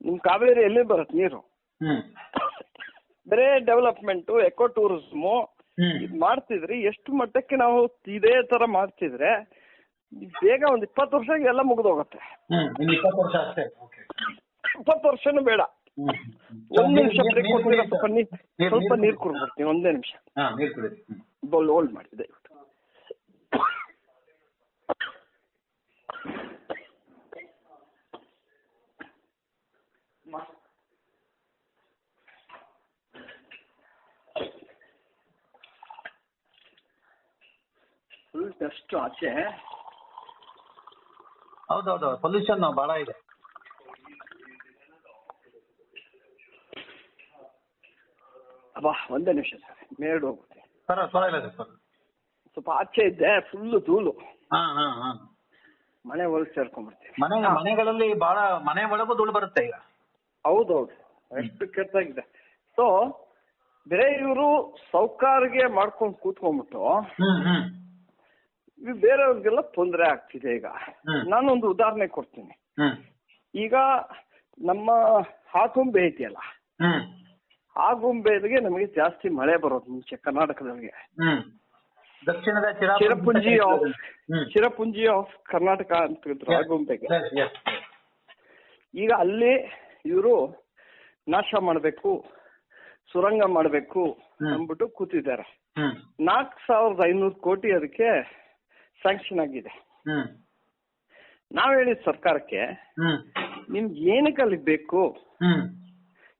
ನಿಮ್ ಕಾವೇರಿ ಎಲ್ಲಿ ಬರುತ್ತೆ ನೀರು? ಬರೇ ಡೆವಲಪ್ಮೆಂಟ್ ಎಕೋ ಟೂರಿಸಮ್ ಇದ್ ಮಾಡ್ತಿದ್ರಿ ಎಷ್ಟು ಮಟ್ಟಕ್ಕೆ ನಾವು ಇದೇ ತರ ಮಾಡ್ತಿದ್ರೆ ಬೇಗ ಒಂದ್ ಇಪ್ಪತ್ತು ವರ್ಷ ಎಲ್ಲ ಮುಗ್ದೋಗತ್ತೆ. ಇಪ್ಪತ್ತು ವರ್ಷನೂ ಬೇಡ. ಒಂದ್ ನಿಮಿಷ ಬ್ರೇಕ್ ಕೊಡ್ತೀರಾ? ಸ್ವಲ್ಪ ನೀರ್ ಸ್ವಲ್ಪ ನೀರ್ ಕುಡ್ಬಿಡ್ತೀನಿ ಒಂದೇ ನಿಮಿಷ. ಹೋಲ್ಡ್ ಮಾಡಿ ದಯವಿಟ್ಟು. ಫುಲ್ ಡಸ್ಟ್ ಆಚೆ. ಹೌದೌದು ಪೊಲ್ಯೂಷನ್ ಬಹಳ ಇದೆ. ಅಬ್ಬಾ ಒಂದೇ ನಿಮಿಷ ಸರ್ ಮೇಲ್ಡ್ ಹೋಗುತ್ತೆ ಸರ್ ಪರವಾಗಿಲ್ಲ ಸರ್. ಸ್ವಲ್ಪ ಆಚೆ ಇದ್ದೆ ಫುಲ್ ಧೂಳು. ಹಾ ಹಾ ಹಾ. ಮನೆ ಒಳಗೆ ಸೇರ್ಕೊಂಡ್ಬಿಡ್ತೀವಿ ಮನೆ ಮನೆಗಳಲ್ಲಿ ಬಹಳ ಮನೆ ಒಳಗೂ ಧೂಳು ಬರುತ್ತೆ ಈಗ. ಹೌದೌದು ಎಷ್ಟು ಕೆಟ್ಟಾಗಿದೆ ಸೊ ಬೇರೆ ಇವರು ಸೌಕಾರ್ಗೆ ಮಾಡ್ಕೊಂಡು ಕೂತ್ಕೊಂಡ್ಬಿಟ್ಟು ಹ್ಮ್ ಬೇರೆಯವ್ರಿಗೆಲ್ಲ ತೊಂದರೆ ಆಗ್ತಿದೆ ಈಗ. ನಾನೊಂದು ಉದಾಹರಣೆ ಕೊಡ್ತೀನಿ. ಈಗ ನಮ್ಮ ಆಗುಂಬೆ ಐತಿಯಲ್ಲ? ಹ್ಮ್. ಆಗುಂಬೆಗೆ ನಮಗೆ ಜಾಸ್ತಿ ಮಳೆ ಬರೋದು ಮುಂಚೆ ಕರ್ನಾಟಕದಲ್ಲಿ ಹ್ಮ್. ದಕ್ಷಿಣದ ಚಿರಪುಂಜಿ ಆಫ್ ಚಿರಪುಂಜಿ ಆಫ್ ಕರ್ನಾಟಕ ಅಂತ ಆಗುಂಬೆಗೆ. ಈಗ ಅಲ್ಲಿ ಇವರು ನಾಶ ಮಾಡಬೇಕು ಸುರಂಗ ಮಾಡಬೇಕು. ಅಂದ್ಬಿಟ್ಟು ಕೂತಿದ್ದಾರೆ. ನಾಲ್ಕು ಸಾವಿರದ ಐನೂರು ಕೋಟಿ ಅದಕ್ಕೆ ಸ್ಯಾಂಕ್ಷನ್ ಆಗಿದೆ. ನಾವ್ ಹೇಳಿದ ಸರ್ಕಾರಕ್ಕೆ ನಿಮ್ಗೆ ಏನಕ್ಕೆ ಅಲ್ಲಿ ಬೇಕು?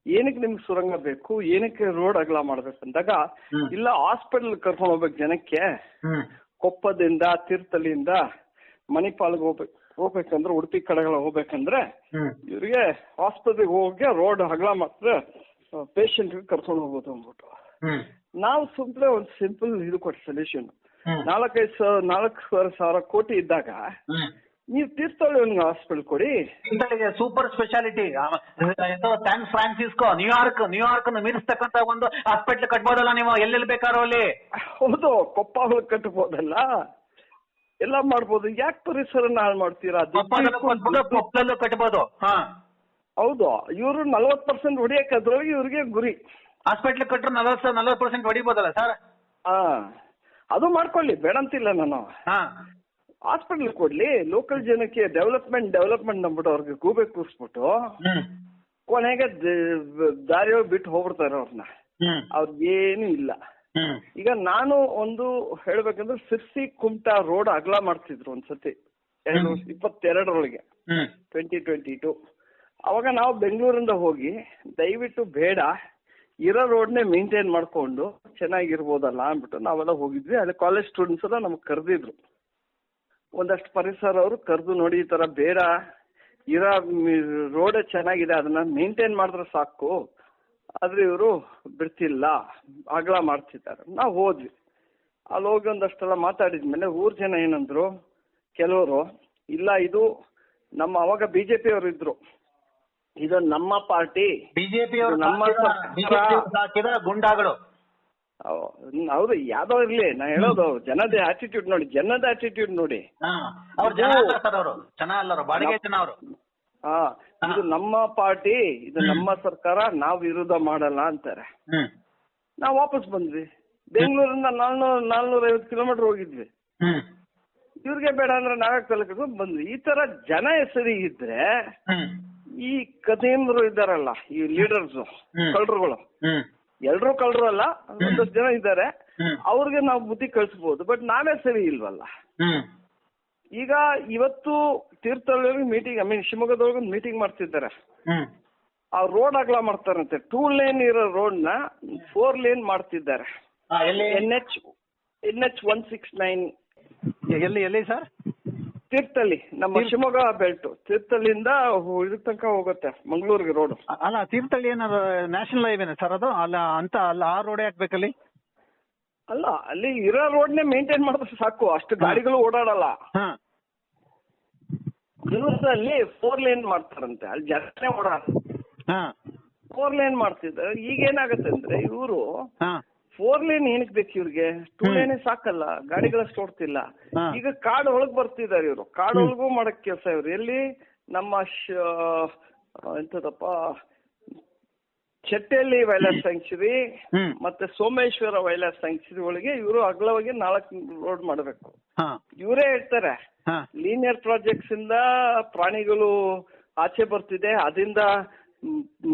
ಏನಕ್ಕೆ ನಿಮ್ಗೆ ಸುರಂಗ ಬೇಕು? ಏನಕ್ಕೆ ರೋಡ್ ಅಗಲ ಮಾಡ್ಬೇಕು ಅಂದಾಗ ಇಲ್ಲ ಹಾಸ್ಪಿಟಲ್ ಕರ್ಕೊಂಡು ಹೋಗ್ಬೇಕು ಜನಕ್ಕೆ ಕೊಪ್ಪದಿಂದ ತೀರ್ಥಲಿಯಿಂದ ಮಣಿಪಾಲ್ಗೆ ಹೋಗ್ಬೇಕು ಹೋಗ್ಬೇಕಂದ್ರೆ ಉಡುಪಿ ಕಡೆಗಳ ಹೋಗ್ಬೇಕಂದ್ರೆ ಇವ್ರಿಗೆ ಆಸ್ಪತ್ರೆಗೆ ಹೋಗಿ ರೋಡ್ ಅಗಲ ಮಾತ್ರ ಪೇಷಂಟ್ ಕರ್ಕೊಂಡು ಹೋಗ್ಬೋದು ಅಂದ್ಬಿಟ್ಟು. ನಾವು ಸುಮ್ಮನೆ ಒಂದು ಸಿಂಪಲ್ ಇದು ಕೊಟ್ಟು ಸೊಲ್ಯೂಷನ್ ನಾಲ್ಕೈದು ಸಾವಿರ ನಾಲ್ಕೂವರೆ ಸಾವಿರ ಕೋಟಿ ಇದ್ದಾಗ ನೀವು ತೀರ್ಥಳ್ಳಿ ತೀರ್ಥಹಳ್ಳಿ ಹಾಸ್ಪಿಟಲ್ ಕೊಡಿ super speciality San Francisco New York New York ಮೀರಿಸ್ತಕ್ಕಂತ ಒಂದು ಹಾಸ್ಪಿಟಲ್ ಕಟ್ಬೋದಲ್ಲ ನೀವು? ಎಲ್ಲೆಲ್ಲಿ ಬೇಕಾದ್ರೂ ಅಲ್ಲಿ? ಹೌದು ಕೊಪ್ಪ ಕಟ್ಬೋದಲ್ಲ. ಎಲ್ಲ ಮಾಡ್ಬೋದು. ಯಾಕೆ ಪರಿಸರ ಹಾಳು ಮಾಡ್ತೀರಾ? ಕೊಪ್ಪದಲ್ಲೂ ಕಟ್ಬೋದು, ಹೌದು ಇವರು ನಲ್ವತ್ ಪರ್ಸೆಂಟ್ ಹೊಡಿಯಕ್ಕಾದ್ರೂ ಅದ್ರೊಳಗೆ ಇವ್ರಿಗೆ ಗುರಿ. ಹಾಸ್ಪಿಟ್ಲ್ ಕಟ್ಟರು ನಲವತ್ತು ನಲವತ್ತು ಪರ್ಸೆಂಟ್ ಹೊಡಿಬೋದಲ್ಲ ಸರ್ ಹಾ. ಅದು ಮಾಡ್ಕೊಳ್ಳಿ ಬೇಡ ಅಂತಿಲ್ಲ ನಾನು. ಹಾ. ಹಾಸ್ಪಿಟಲ್ ಕೊಡ್ಲಿ ಲೋಕಲ್ ಜನಕ್ಕೆ ಡೆವಲಪ್ಮೆಂಟ್ ಡೆವಲಪ್ಮೆಂಟ್ ಅಂದ್ಬಿಟ್ಟು ಅವ್ರಿಗೆ ಗೂಬೆ ಕೂರಿಸ್ಬಿಟ್ಟು ಕೊನೆಗೆ ದಾರಿ ಬಿಟ್ಟು ಹೋಗ್ಬಿಡ್ತಾರೆ ಅವ್ರನ್ನ. ಅವ್ರಿಗೇನು ಇಲ್ಲ. ಈಗ ನಾನು ಒಂದು ಹೇಳ್ಬೇಕಂದ್ರೆ ಸಿರ್ಸಿ ಕುಮಟಾ ರೋಡ್ ಅಗಲ ಮಾಡ್ತಿದ್ರು ಒಂದ್ಸತಿ. ಎರಡು. ಇಪ್ಪತ್ತೆರಡರೊಳಗೆ. ಟ್ವೆಂಟಿ ಟ್ವೆಂಟಿ ಟು ಅವಾಗ ನಾವು ಬೆಂಗಳೂರಿಂದ ಹೋಗಿ ದಯವಿಟ್ಟು ಬೇಡ. ಇರೋ ರೋಡ್ನೇ ಮೇಂಟೈನ್ ಮಾಡ್ಕೊಂಡು ಚೆನ್ನಾಗಿರ್ಬೋದಲ್ಲ ಅಂದ್ಬಿಟ್ಟು ನಾವೆಲ್ಲ ಹೋಗಿದ್ವಿ. ಅಲ್ಲಿ ಕಾಲೇಜ್ ಸ್ಟೂಡೆಂಟ್ಸ್ ಎಲ್ಲ ನಮ್ಗೆ ಕರೆದಿದ್ರು. ಒಂದಷ್ಟು ಪರಿಸರ ಅವರು ಕರೆದು ನೋಡಿ ಈ ತರ ಬೇಡ, ಇರೋ ರೋಡ್ ಚೆನ್ನಾಗಿದೆ, ಅದನ್ನ ಮೇಂಟೈನ್ ಮಾಡಿದ್ರೆ ಸಾಕು. ಆದ್ರೆ ಇವರು ಬಿಡ್ತಿಲ್ಲ ಅಗಲ ಮಾಡ್ತಿದ್ದಾರೆ. ನಾವು ಹೋದ್ವಿ. ಅಲ್ಲಿ ಹೋಗಿ ಒಂದಷ್ಟೆಲ್ಲ ಮಾತಾಡಿದ್ಮೇಲೆ ಊರ್ ಜನ ಏನಂದ್ರು, ಕೆಲವರು, ಇಲ್ಲ, ಇದು ನಮ್ಮ ಅವಾಗ ಬಿಜೆಪಿ ಅವರು ಇದ್ರು. ಇದು ನಮ್ಮ ಪಾರ್ಟಿ. ಬಿಜೆಪಿ ಅವರು ನಮ್ಮ ಹಾಕಿದ ಗುಂಡಾಗಳು. ಹೌದು ಯಾವ್ದೋ ಇರ್ಲಿ. ನಾ ಹೇಳೋದು ಜನದ ಆಟಿಟ್ಯೂಡ್ ನೋಡಿ ಜನದ ಆಟಿಟ್ಯೂಡ್ ನೋಡಿ. ಅವ್ರು ಜನ ಅಲ್ಲ ಸರ್ ಅವರು. ಜನ ಅಲ್ಲರು ಬಾಡಿಗೆ ಜನ ಅವರು. ಹಾ ಇದು ನಮ್ಮ ಪಾರ್ಟಿ ಇದು ನಮ್ಮ ಸರ್ಕಾರ ನಾವ್ ವಿರೋಧ ಮಾಡಲ್ಲ ಅಂತಾರೆ. ನಾವ್ ವಾಪಸ್ ಬಂದ್ವಿ. ಬೆಂಗಳೂರಿಂದ ನಾಲ್ನೂರ ನಾಲ್ನೂರ ಐವತ್ತು ಕಿಲೋಮೀಟರ್ ಹೋಗಿದ್ವಿ. ಇವ್ರಿಗೆ ಬೇಡ ಅಂದ್ರೆ ನಾವೇ ಕಲ್ಕೊಂಡು ಬಂದ್ವಿ. ಈ ತರ ಜನ ಸರಿ ಇದ್ರೆ ಈ ಕದೇಂದ್ರ ಇದ್ದಾರಲ್ಲ ಈ ಲೀಡರ್ಸ್. ಕಳ್ಳರುಗಳು. ಎಲ್ರು ಕಳ್ಳರು ಅಲ್ಲ ಒಂದಷ್ಟು ಜನ ಇದ್ದಾರೆ. ಅವ್ರಿಗೆ ನಾವು ಬುದ್ಧಿ ಕಳಿಸ್ಬೋದು ಬಟ್ ನಾವೇ ಸರಿ ಇಲ್ವಲ್ಲ? ಈಗ ಇವತ್ತು ತೀರ್ಥಹಳ್ಳಿ ಮೀಟಿಂಗ್ ಐ ಮೀನ್ ಶಿವಮೊಗ್ಗದೊಳಗೆ ಒಂದು ಮೀಟಿಂಗ್ ಮಾಡ್ತಿದ್ದಾರೆ. ಆ ರೋಡ್ ಅಗಲ ಮಾಡ್ತಾರಂತೆ. ಟೂ ಲೇನ್ ಇರೋ ರೋಡ್ನ ಫೋರ್ ಲೇನ್ ಮಾಡ್ತಿದ್ದಾರೆ. N H N H one six nine ಎಲ್ಲಿ ಎಲ್ಲಿ ಸರ್? ತೀರ್ಥಹಳ್ಳಿ ನಮ್ಮ ಶಿವಮೊಗ್ಗ ಬೆಲ್ಟ್. ತೀರ್ಥಹಳ್ಳಿಯಿಂದ ಇದ್ರ ತನಕ ಹೋಗುತ್ತೆ ಮಂಗಳೂರಿಗೆ ರೋಡ್ ಅಲ್ಲ ತೀರ್ಥಹಳ್ಳಿ ಏನಾದ್ರು ನ್ಯಾಷನಲ್ ಹೈವೇನ ಸರ್ ಅದು? ಅಲ್ಲ ಅಂತ ಅಲ್ಲ ಆ ರೋಡ್ ಹಾಕ್ಬೇಕಲ್ಲಿ ಅಲ್ಲ ಅಲ್ಲಿ ಇರೋ ರೋಡ್ನೇ ಮೇಂಟೈನ್ ಮಾಡಿದ್ರೆ ಸಾಕು. ಅಷ್ಟು ಗಾಡಿಗಳು ಓಡಾಡಲ್ಲ. ಹಾ. ಅಲ್ಲಿ ಫೋರ್ ಲೇನ್ ಮಾಡ್ತಾರಂತೆ. ಅಲ್ಲಿ ಜಾಸ್ತಿನೇ ಓಡಾಡ ಹಾ. ಫೋರ್ ಲೇನ್ ಮಾಡ್ತಿದ್ರೆ ಈಗ ಏನಾಗುತ್ತೆ ಅಂದ್ರೆ ಇವರು ಫೋರ್ ಲೇನ್ ಏನಕ್ಕೆ ಬೇಕು ಇವ್ರಿಗೆ? ಟೂ ಲೇನ್ ಸಾಕಲ್ಲ. ಗಾಡಿಗಳಷ್ಟು ಓಡ್ತಿಲ್ಲ. ಈಗ ಕಾಡ್ ಒಳಗ್ ಬರ್ತಿದ್ದಾರೆ ಇವರು. ಕಾಡ್ ಒಳಗೂ ಮಾಡಕ್ ಕೆಲಸ ಇವ್ರು. ಎಲ್ಲಿ? ನಮ್ಮ ಎಂತದಪ್ಪ? ಚಟ್ಟೆಯಲ್ಲಿ ವೈಲ್ಡ್ ಸ್ಯಾಂಕ್ಚುರಿ ಮತ್ತೆ ಸೋಮೇಶ್ವರ ವೈಲ್ಡ್ ಸ್ಯಾಂಕ್ಚುರಿ ಒಳಗೆ ಇವರು ಅಗಲವಾಗಿ ನಾಲ್ಕು ರೋಡ್ ಮಾಡಬೇಕು. ಇವರೇ ಹೇಳ್ತಾರೆ. ಲೀನಿಯರ್ ಪ್ರಾಜೆಕ್ಟ್ಸ್ ಇಂದ ಪ್ರಾಣಿಗಳು ಆಚೆ ಬರ್ತಿದೆ. ಅದರಿಂದ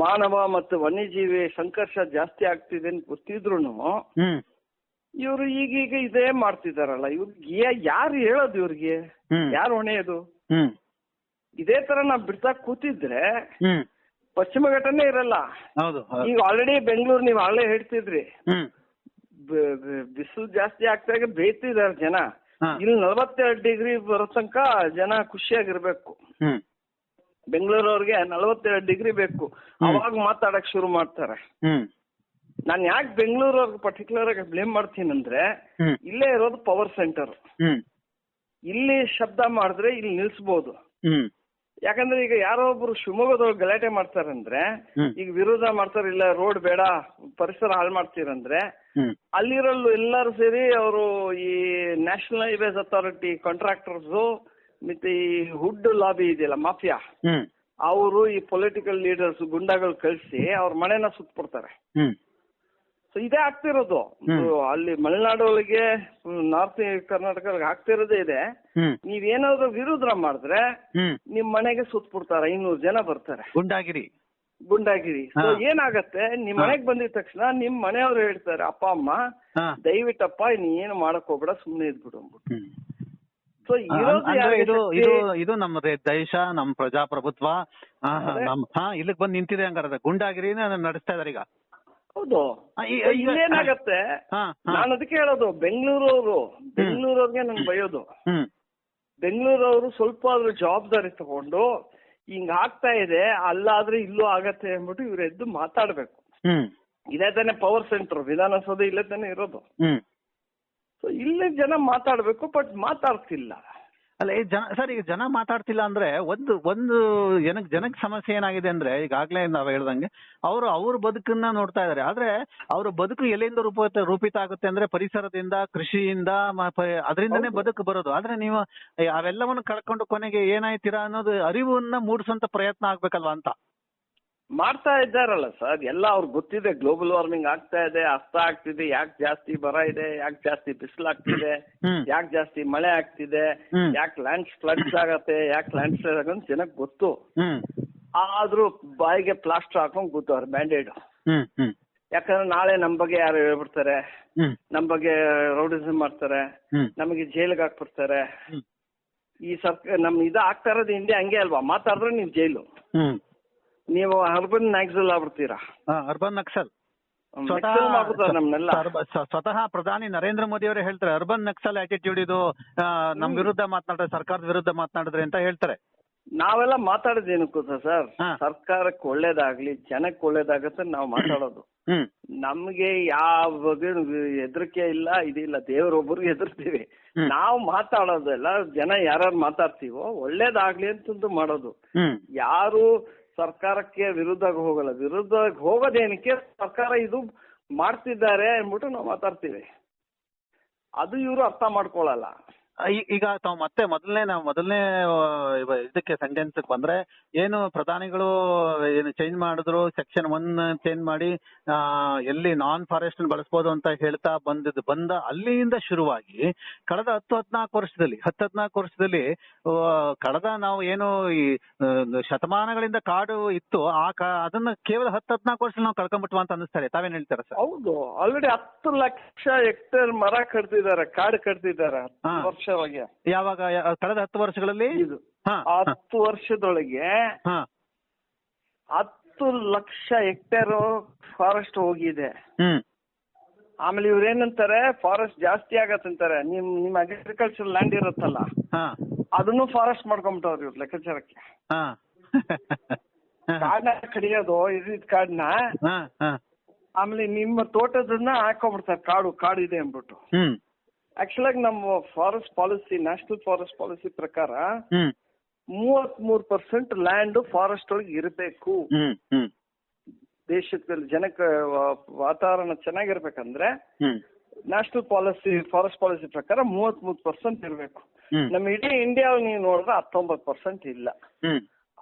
ಮಾನವ ಮತ್ತು ವನ್ಯಜೀವಿ ಸಂಘರ್ಷ ಜಾಸ್ತಿ ಆಗ್ತಿದೆ ಅಂತ ಗೊತ್ತಿದ್ರು ಇವ್ರು ಈಗೀಗ ಇದೇ ಮಾಡ್ತಿದಾರಲ್ಲ ಇವ್ರಿಗೆ ಯಾರು ಹೇಳೋದು ಇವ್ರಿಗೆ? ಯಾರು ಹೊಣೆಯೋದು? ಇದೇ ತರ ನಾವ್ ಬಿಡ್ತಾ ಕೂತಿದ್ರೆ ಪಶ್ಚಿಮ ಘಟ್ಟನೇ ಇರಲ್ಲ. ಈಗ ಆಲ್ರೆಡಿ ಬೆಂಗಳೂರು ನೀವು ಆಳೇ ಹೇಳ್ತಿದ್ರಿ. ಬಿಸಿಲು ಜಾಸ್ತಿ ಆಗ್ತಾಗ ಬೇಯ್ತಿದಾರೆ ಜನ. ಇಲ್ಲಿ ನಲವತ್ತೆರಡು ಡಿಗ್ರಿ ಬರೋ ತನಕ ಜನ ಖುಷಿಯಾಗಿರ್ಬೇಕು. ಬೆಂಗಳೂರವ್ರಿಗೆ ನಲವತ್ತೆರಡು ಡಿಗ್ರಿ ಬೇಕು. ಅವಾಗ ಮಾತಾಡಕ್ ಶುರು ಮಾಡ್ತಾರೆ. ನಾನು ಯಾಕೆ ಬೆಂಗಳೂರವ್ರಿಗೆ ಪರ್ಟಿಕ್ಯುಲರ್ ಆಗಿ ಬ್ಲೇಮ್ ಮಾಡ್ತೀನಿ ಅಂದ್ರೆ ಇಲ್ಲೇ ಇರೋದು ಪವರ್ ಸೆಂಟರ್ ಇಲ್ಲಿ ಶಬ್ದ ಮಾಡಿದ್ರೆ ಇಲ್ಲಿ ನಿಲ್ಸ್ಬೋದು. ಹ್ಮ್. ಯಾಕಂದ್ರೆ ಈಗ ಯಾರೋ ಒಬ್ರು ಶಿವಮೊಗ್ಗದವ್ರು ಗಲಾಟೆ ಮಾಡ್ತಾರಂದ್ರೆ. ಈಗ ವಿರೋಧ ಮಾಡ್ತಾರೆ ಇಲ್ಲ ರೋಡ್ ಬೇಡ ಪರಿಸರ ಹಾಳು ಮಾಡ್ತೀರಂದ್ರೆ ಅಲ್ಲಿರಲ್ಲೂ ಅಲ್ಲಿರಲು ಎಲ್ಲರೂ ಸೇರಿ ಅವರು ಈ ನ್ಯಾಷನಲ್ ಹೈವೇಸ್ ಅಥಾರಿಟಿ ಕಾಂಟ್ರಾಕ್ಟರ್ಸ್ ಮತ್ತೆ ಈ ಹುಡ್ ಲಾಬಿ ಇದೆಯಲ್ಲ ಮಾಫಿಯಾ ಅವರು ಈ ಪೊಲಿಟಿಕಲ್ ಲೀಡರ್ಸ್ ಗುಂಡಾಗಳು ಕಳಿಸಿ ಅವ್ರ ಮನೆನ ಸುತ್ಬಿಡ್ತಾರೆ. ಹ್ಮ್. ಸೊ ಇದೇ ಆಗ್ತಿರೋದು. ಅಲ್ಲಿ ಮಲೆನಾಡು ಒಳಗೆ ನಾರ್ತ್ ಕರ್ನಾಟಕ ಆಗ್ತಿರೋದೇ ಇದೆ. ನೀವೇನಾದ್ರೂ ವಿರೋಧ ಮಾಡಿದ್ರೆ ನಿಮ್ ಮನೆಗೆ ಸುತ್ಬಿಡ್ತಾರೆ. ಐನೂರು ಜನ ಬರ್ತಾರೆ. ಗುಂಡಾಗಿರಿ. ಗುಂಡಾಗಿರಿ. ಸೊ ಏನಾಗತ್ತೆ? ನಿಮ್. ಮನೆಗ್ ಬಂದಿದ ತಕ್ಷಣ ನಿಮ್ ಮನೆಯವ್ರು ಹೇಳ್ತಾರೆ ಅಪ್ಪ ಅಮ್ಮ ದಯವಿಟ್ಟಪ್ಪ ನೀ ಏನು ಮಾಡಕ್ ಹೋಗ್ಬೇಡ ಸುಮ್ನೆ ಇದ್ಬಿಡು ಅಂದ್ಬಿಟ್ಟು. ಸೊ ಇದು ಇದು ಇದು ನಮ್ಮ ದೇಶ ನಮ್ಮ ಪ್ರಜಾಪ್ರಭುತ್ವ. ನಮ್ ಹಾ ಇಲ್ಲಿಗೆ ಬಂದು ನಿಂತಿದೆ ಹಂಗಾರೆ ಗುಂಡಾಗಿರಿನ ನಡೆಸ್ತಾ ಇದಾರೆ ಈಗ. ಹೌದು. ಇನ್ನೇನಾಗತ್ತೆ ನಾನು ಅದಕ್ಕೆ ಹೇಳೋದು ಬೆಂಗಳೂರು ಬೆಂಗಳೂರವ್ರಿಗೆ ನನ್ ಬಯೋದು. ಬೆಂಗಳೂರು ಬೆಂಗಳೂರವರು ಸ್ವಲ್ಪ ಆದ್ರೂ ಜವಾಬ್ದಾರಿ ತಗೊಂಡು ಹಿಂಗ್ ಆಗ್ತಾ ಇದೆ ಅಲ್ಲಾದ್ರೆ ಇಲ್ಲೂ ಆಗತ್ತೆ ಅಂದ್ಬಿಟ್ಟು ಇವ್ರು ಎದ್ದು ಮಾತಾಡ್ಬೇಕು. ಇದೇ ತಾನೇ ಪವರ್ ಸೆಂಟರ್ ವಿಧಾನಸೌಧ ಇಲ್ಲೇ ತಾನೇ ಇರೋದು. ಸೊ ಇಲ್ಲೇ ಜನ ಮಾತಾಡ್ಬೇಕು ಬಟ್ ಮಾತಾಡ್ತಿಲ್ಲ. ಅಲ್ಲ ಈ ಜನ ಸರ್ ಈಗ ಜನ ಮಾತಾಡ್ತಿಲ್ಲ ಅಂದ್ರೆ ಒಂದು ಒಂದು ಜನಕ್ ಜನಕ್ ಸಮಸ್ಯೆ ಏನಾಗಿದೆ ಅಂದ್ರೆ ಈಗಾಗ್ಲೇ ನಾವ್ ಹೇಳ್ದಂಗೆ ಅವರು ಅವ್ರ ಬದುಕನ್ನ ನೋಡ್ತಾ ಇದಾರೆ. ಆದ್ರೆ ಅವ್ರ ಬದುಕು ಎಲ್ಲಿಂದ ರೂಪ ರೂಪಿತ ಆಗುತ್ತೆ ಅಂದ್ರೆ ಪರಿಸರದಿಂದ ಕೃಷಿಯಿಂದ ಅದರಿಂದನೇ ಬದುಕು ಬರೋದು. ಆದ್ರೆ ನೀವು ಅವೆಲ್ಲವನ್ನು ಕಳ್ಕೊಂಡು ಕೊನೆಗೆ ಏನಾಯ್ತೀರಾ ಅನ್ನೋದು ಅರಿವನ್ನ ಮೂಡಿಸುವಂತ ಪ್ರಯತ್ನ ಆಗ್ಬೇಕಲ್ವಾ ಅಂತ. ಮಾಡ್ತಾ ಇದ್ದಾರಲ್ಲ ಸರ್. ಎಲ್ಲ ಅವ್ರಿಗೆ ಗೊತ್ತಿದೆ. ಗ್ಲೋಬಲ್ ವಾರ್ಮಿಂಗ್ ಆಗ್ತಾ ಇದೆ ಅಸ್ತ ಆಗ್ತಿದೆ. ಯಾಕೆ ಜಾಸ್ತಿ ಬರ ಇದೆ ಯಾಕೆ ಜಾಸ್ತಿ ಬಿಸಿಲಾಗ್ತಿದೆ ಯಾಕ್ ಯಾಕೆ ಜಾಸ್ತಿ ಮಳೆ ಆಗ್ತಿದೆ. ಯಾಕೆ ಲ್ಯಾಂಡ್ ಫ್ಲಡ್ಸ್ ಆಗತ್ತೆ ಯಾಕೆ ಲ್ಯಾಂಡ್ ಸ್ಲೈಡ್ ಆಗೋದು ಜನಕ್ಕೆ ಗೊತ್ತು. ಆದ್ರೂ ಬಾಯಿಗೆ ಪ್ಲಾಸ್ಟರ್ ಹಾಕೊಂಡ್ ಕೂತವ್ರೆ ಬ್ಯಾಂಡೇಡ್ ಯಾಕಂದ್ರೆ ನಾಳೆ ನಮ್ ಬಗ್ಗೆ ಯಾರು ಹೇಳ್ಬಿಡ್ತಾರೆ. ನಮ್ ಬಗ್ಗೆ ರೌಡಿಸಮ್ ಮಾಡ್ತಾರೆ. ನಮಗೆ ಜೈಲಿಗೆ ಹಾಕ್ಬಿಡ್ತಾರೆ. ಈ ಸರ್ಕಾರ ನಮ್ ಇದು ಆಗ್ತಾ ಇರೋದು ಹಿಂದೆ ಹಂಗೆ ಅಲ್ವಾ? ಮಾತಾಡಿದ್ರೆ ನೀವು ಜೈಲು. ನೀವು ಅರ್ಬನ್ ನ್ಯಾಕ್ಸಲ್ ಆಗ್ಬಿಡ್ತೀರಾ? ಅರ್ಬನ್ ನಕ್ಸಲ್ ನಕ್ಸಲ್ ಮಾಡ್ಬಿಡ್ತಾರೆ ನಮ್ನೆಲ್ಲ. ಸ್ವತಃ ಸ- ಸ್ವತಃ ಪ್ರಧಾನಿ ನರೇಂದ್ರ ಮೋದಿ ಅವರೇ ಹೇಳ್ತಾರೆ ಅರ್ಬನ್ ನಕ್ಸಲ್ ಆಟಿಟ್ಯೂಡ್ ಇದು ಆ, ನಮ್ ವಿರುದ್ಧ ಮಾತನಾಡಿದ್ರೆ ಸರ್ಕಾರದ ವಿರುದ್ಧ ಮಾತನಾಡಿದ್ರೆ ಅಂತ ಹೇಳ್ತಾರೆ. ನಾವೆಲ್ಲ ಮಾತಾಡೋದೇನಕ್ಕೂ ಸರ್ ಹಾ. ಸರ್ಕಾರಕ್ಕೆ ಒಳ್ಳೇದಾಗ್ಲಿ ಜನಕ್ಕೆ ಒಳ್ಳೇದಾಗತ್ತೆ ನಾವು ಮಾತಾಡೋದು. ಹ್ಮ್. ನಮ್ಗೆ ಯಾವ ಹೆದರಿಕೆ ಇಲ್ಲ ಇದಿಲ್ಲ. ದೇವರೊಬ್ಬರಿಗೆ ಹೆದರ್ತೀವಿ. ಹ್ಮ್. ನಾವು ಮಾತಾಡೋದೆಲ್ಲ ಜನ ಯಾರ್ಯಾರು ಮಾತಾಡ್ತೀವೋ ಒಳ್ಳೇದಾಗ್ಲಿ ಅಂತಂದು ಮಾಡೋದು. ಹ್ಮ್. ಯಾರು ಸರ್ಕಾರಕ್ಕೆ ವಿರುದ್ಧ ಹೋಗಲ್ಲ. ವಿರುದ್ಧ ಹೋಗೋದೇನಕ್ಕೆ ಸರ್ಕಾರ ಇದು ಮಾಡ್ತಿದ್ದಾರೆ ಅಂದ್ಬಿಟ್ಟು ನಾವು ಮಾತಾಡ್ತೀವಿ. ಅದು ಇವರು ಅರ್ಥ ಮಾಡ್ಕೊಳಲ್ಲ. ಈ- ಈಗ ತಾವು ಮತ್ತೆ ಮೊದಲನೇ ನಾವು ಮೊದಲನೇ ಇದಕ್ಕೆ ಸೆಂಟೆನ್ಸ್ ಬಂದ್ರೆ ಏನು ಪ್ರಧಾನಿಗಳು ಏನು ಚೇಂಜ್ ಮಾಡಿದ್ರು ಸೆಕ್ಷನ್ ಒನ್ ಚೇಂಜ್ ಮಾಡಿ ಆ, ಎಲ್ಲಿ ನಾನ್ ಫಾರೆಸ್ಟ್ ಬಳಸಬಹುದು ಅಂತ ಹೇಳ್ತಾ ಬಂದಿದ್ ಬಂದ ಅಲ್ಲಿಂದ ಶುರುವಾಗಿ ಕಳೆದ ಹತ್ತು ಹದಿನಾಲ್ಕು ವರ್ಷದಲ್ಲಿ ಹತ್ತು ಹದಿನಾಲ್ಕು ವರ್ಷದಲ್ಲಿ ಆ, ಕಳೆದ ನಾವು ಏನು ಈ ಆ, ಶತಮಾನಗಳಿಂದ ಕಾಡು ಇತ್ತು ಆ ಕಾ- ಅದನ್ನ ಕೇವಲ ಹತ್ತು ಹದಿನಾಲ್ಕು ವರ್ಷ ನಾವು ಕಳ್ಕೊಂಡ್ಬಿಟ್ವಾ ಅಂತ ಅನಿಸ್ತಾರೆ ತಾವೇನ್ ಹೇಳ್ತಾರೆ ಸರ್? ಹೌದು. ಆಲ್ರೆಡಿ ಹತ್ತು ಲಕ್ಷ ಹೆಕ್ಟೇರ್ ಮರ ಕಡ್ತಿದ್ದಾರೆ ಕಾಡು ಕಡ್ತಿದ್ದಾರೆ ಹಾ. ಹತ್ತು ವರ್ಷವಾಗಿ. ಯಾವಾಗ ಯಾ- ಕಳೆದ ಹತ್ತು ವರ್ಷಗಳಲ್ಲಿ? ಇದು ಹಾ ಆ ಹತ್ತು ವರ್ಷದೊಳಗೆ ಹಾ. ಹತ್ತು ಲಕ್ಷ ಹೆಕ್ಟೇರ್ ಫಾರೆಸ್ಟ್ ಹೋಗಿದೆ. ಹ್ಮ್. ಆಮೇಲೆ ಇವ್ರೇನಂತಾರೆ ಫಾರೆಸ್ಟ್ ಜಾಸ್ತಿ ಆಗತ್ತಂತಾರೆ ನಿಮ್ ನಿಮ್ ಅಗ್ರಿಕಲ್ಚರ್ ಲ್ಯಾಂಡ್ ಇರುತ್ತಲ್ಲ ಹಾ. ಅದನ್ನು ಫಾರೆಸ್ಟ್ ಮಾಡ್ಕೊಂಬಿಟ್ಟವ್ರಿ ಇವ್ರು ಲೆಕ್ಕಾಚಾರಕ್ಕೆ. ಹಾ. ಕಾಡ್ನ ಕಡಿಯೋದು ಇದ್ದಿದ್ ಕಾಡ್ನ ಹಾ ಹಾ. ಆಮೇಲೆ ನಿಮ್ಮ ತೋಟದನ್ನ ಹಾಕೊಂಡ್ಬಿಡ್ತಾರೆ ಕಾಡು ಕಾಡು ಇದೆ ಅಂದ್ಬಿಟ್ಟು. ಹ್ಮ್. ಆಕ್ಚುಲ್ ಆಗಿ ನಮ್ಮ forest policy national forest policy ಪ್ರಕಾರ ಮೂವತ್ ಮೂರ್ ಪರ್ಸೆಂಟ್ ಲ್ಯಾಂಡ್ ಫಾರೆಸ್ಟ್ ಒಳಗೆ ಇರಬೇಕು. ದೇಶದಲ್ಲಿ ಜನಕ್ಕೆ ವಾತಾವರಣ ಚೆನ್ನಾಗಿರ್ಬೇಕಂದ್ರೆ ನ್ಯಾಷನಲ್ ಪಾಲಿಸಿ ಫಾರೆಸ್ಟ್ ಪಾಲಿಸಿ ಪ್ರಕಾರ ಮೂವತ್ ಮೂರ್ ಪರ್ಸೆಂಟ್ ಇರಬೇಕು ನಮ್ಮ ಇಡೀ ಇಂಡಿಯಾ ನೀವು ನೋಡಿದ್ರೆ ಹತ್ತೊಂಬತ್ತು ಪರ್ಸೆಂಟ್ ಇಲ್ಲ.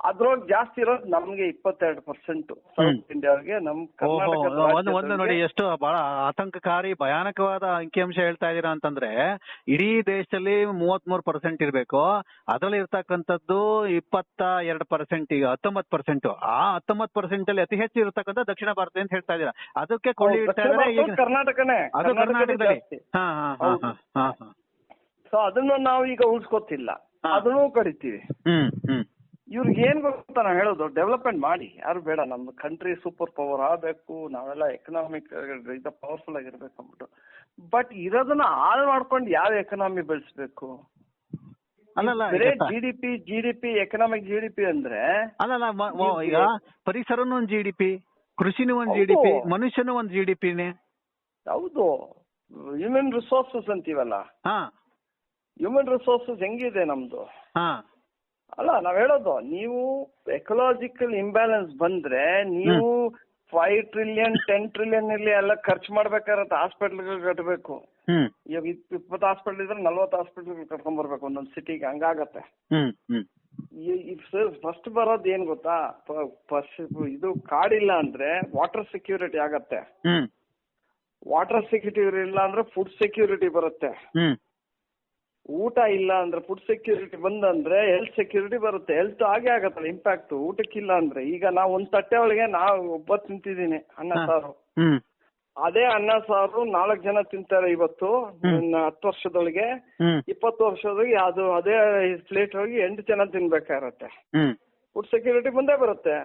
ಅದ್ರೊಳಗೆ ಜಾಸ್ತಿ ಇರೋದು ನಮ್ಗೆ ಇಪ್ಪತ್ತೆರಡು ಪರ್ಸೆಂಟ್ ಸೌತ್ ಇಂಡಿಯಾಗೆ ನಮ್ ಒಂದು ಒಂದು ನೋಡಿ ಎಷ್ಟು ಬಹಳ ಆತಂಕಕಾರಿ ಭಯಾನಕವಾದ ಅಂಕಿಅಂಶ ಹೇಳ್ತಾ ಇದೀರಾ ಅಂತಂದ್ರೆ ಇಡೀ ದೇಶದಲ್ಲಿ ಮೂವತ್ತ್ ಮೂರು ಪರ್ಸೆಂಟ್ ಇರ್ಬೇಕು. ಅದ್ರಲ್ಲಿ ಇರ್ತಕ್ಕಂಥದ್ದು ಇಪ್ಪತ್ತ ಎರಡು ಪರ್ಸೆಂಟ್ ಈಗ ಹತ್ತೊಂಬತ್ ಪರ್ಸೆಂಟ್ ಆ ಹತ್ತೊಂಬತ್ತು ಪರ್ಸೆಂಟ್ ಅಲ್ಲಿ ಅತಿ ಹೆಚ್ಚು ಇರತಕ್ಕಂಥ ದಕ್ಷಿಣ ಭಾರತ ಅಂತ ಹೇಳ್ತಾ ಇದೀರಾ ಅದಕ್ಕೆ ಕೊಳ್ಳಿ ಇಡ್ತಾ ಕರ್ನಾಟಕನೇ ಅದು ಕರ್ನಾಟಕದಲ್ಲಿ. ಕರ್ನಾಟಕದಲ್ಲಿ ಹಾ ಹಾ ಹಾ ಹಾ ಹಾ ಹಾ. ಸೊ ಅದನ್ನು ನಾವು ಈಗ ಉಳಿಸ್ಕೊತಿಲ್ಲ. ಅದನ್ನು ಕಡಿತೀವಿ ಹ್ಮ್ ಹ್ಮ್. ಇವ್ರಿಗೆ ಏನ್ ಗೊತ್ತಾ ನಾವು ಹೇಳೋದು? ಡೆವಲಪ್ಮೆಂಟ್ ಮಾಡಿ. ಯಾರು ಬೇಡ ನಮ್ಮ ಕಂಟ್ರಿ ಸೂಪರ್ ಪವರ್ ಆಗಬೇಕು ನಾವೆಲ್ಲ ಎಕನಾಮಿಕ್ ಇದು ಪವರ್ಫುಲ್ ಆಗಿರ್ಬೇಕು ಅಂದ್ಬಿಟ್ಟು. ಬಟ್ ಇರೋದನ್ನ ಹಾಳು ಮಾಡ್ಕೊಂಡು ಯಾವ ಎಕನಾಮಿ ಬೆಳೆಸ್ಬೇಕು? G D P G D P economic G D P ಅಂದ್ರೆ ಅಲ್ಲಲ್ಲ ಈಗ ಪರಿಸರನು ಒಂದ್ ಜಿ ಡಿ ಪಿ ಕೃಷಿನೂ ಒಂದ್ ಜಿ ಡಿ ಪಿ. ಮನುಷ್ಯನು ಒಂದ್ ಜಿ ಡಿ ಪಿನೇ ಹೌದು. ಹ್ಯೂಮನ್ ರಿಸೋರ್ಸಸ್ ಅಂತೀವಲ್ಲ? ಹಾ. ಹ್ಯೂಮನ್ ರಿಸೋರ್ಸಸ್ ಹೆಂಗಿದೆ ನಮ್ದು? ಹಾ. ಅಲ್ಲ ನಾವ್ ಹೇಳೋದು ನೀವು ಎಕಲಾಜಿಕಲ್ ಇಂಬ್ಯಾಲೆನ್ಸ್ ಬಂದ್ರೆ ನೀವು ಫೈವ್ ಟ್ರಿಲಿಯನ್ ಟೆನ್ ಟ್ರಿಲಿಯನ್ ಇಲ್ಲಿ ಎಲ್ಲ ಖರ್ಚು ಮಾಡ್ಬೇಕಾಗತ್ತೆ ಹಾಸ್ಪಿಟಲ್ ಕಟ್ಟಬೇಕು ಇವಾಗ ಇಪ್- ಇಪ್ಪತ್ತು ಹಾಸ್ಪಿಟಲ್ ಇದ್ರೆ ನಲ್ವತ್ತು ಹಾಸ್ಪಿಟಲ್ ಕಟ್ಕೊಂಡ್ ಬರ್ಬೇಕು ಒಂದೊಂದು ಸಿಟಿಗೆ ಹಂಗಾಗತ್ತೆ. ಫಸ್ಟ್ ಬರೋದ್ ಏನ್ ಗೊತ್ತಾ? ಇದು ಕಾಡಿಲ್ಲ ಅಂದ್ರೆ ವಾಟರ್ ಸೆಕ್ಯೂರಿಟಿ ಆಗತ್ತೆ. ವಾಟರ್ ಸೆಕ್ಯೂರಿಟಿ ಇಲ್ಲ ಅಂದ್ರೆ ಫುಡ್ ಸೆಕ್ಯೂರಿಟಿ ಬರುತ್ತೆ. ಊಟ ಇಲ್ಲ ಅಂದ್ರೆ ಫುಡ್ ಸೆಕ್ಯೂರಿಟಿ ಬಂದಂದ್ರೆ ಹೆಲ್ತ್ ಸೆಕ್ಯೂರಿಟಿ ಬರುತ್ತೆ. ಹೆಲ್ತ್ ಆಗೇ ಆಗತ್ತಲ್ಲ ಇಂಪ್ಯಾಕ್ಟ್ ಊಟಕ್ಕಿಲ್ಲ ಅಂದ್ರೆ. ಈಗ ನಾವು ಒಂದ್ ತಟ್ಟೆ ಒಳಗೆ ನಾವು ಒಬ್ಬ ತಿಂತಿದ್ದೀನಿ ಅನ್ನ. ಸಾರು. ಅದೇ ಅನ್ನ ಸಾರು ನಾಲ್ಕು ಜನ ತಿಂತಾರೆ ಇವತ್ತು ಹತ್ತು ವರ್ಷದೊಳಗೆ. ಇಪ್ಪತ್ತು ವರ್ಷದೊಳಗೆ ಅದು ಅದೇ ಪ್ಲೇಟ್ ಹೋಗಿ ಎಂಟು ಜನ ತಿನ್ಬೇಕಾಗತ್ತೆ. ಫುಡ್ ಸೆಕ್ಯೂರಿಟಿ ಮುಂದೆ ಬರುತ್ತೆ.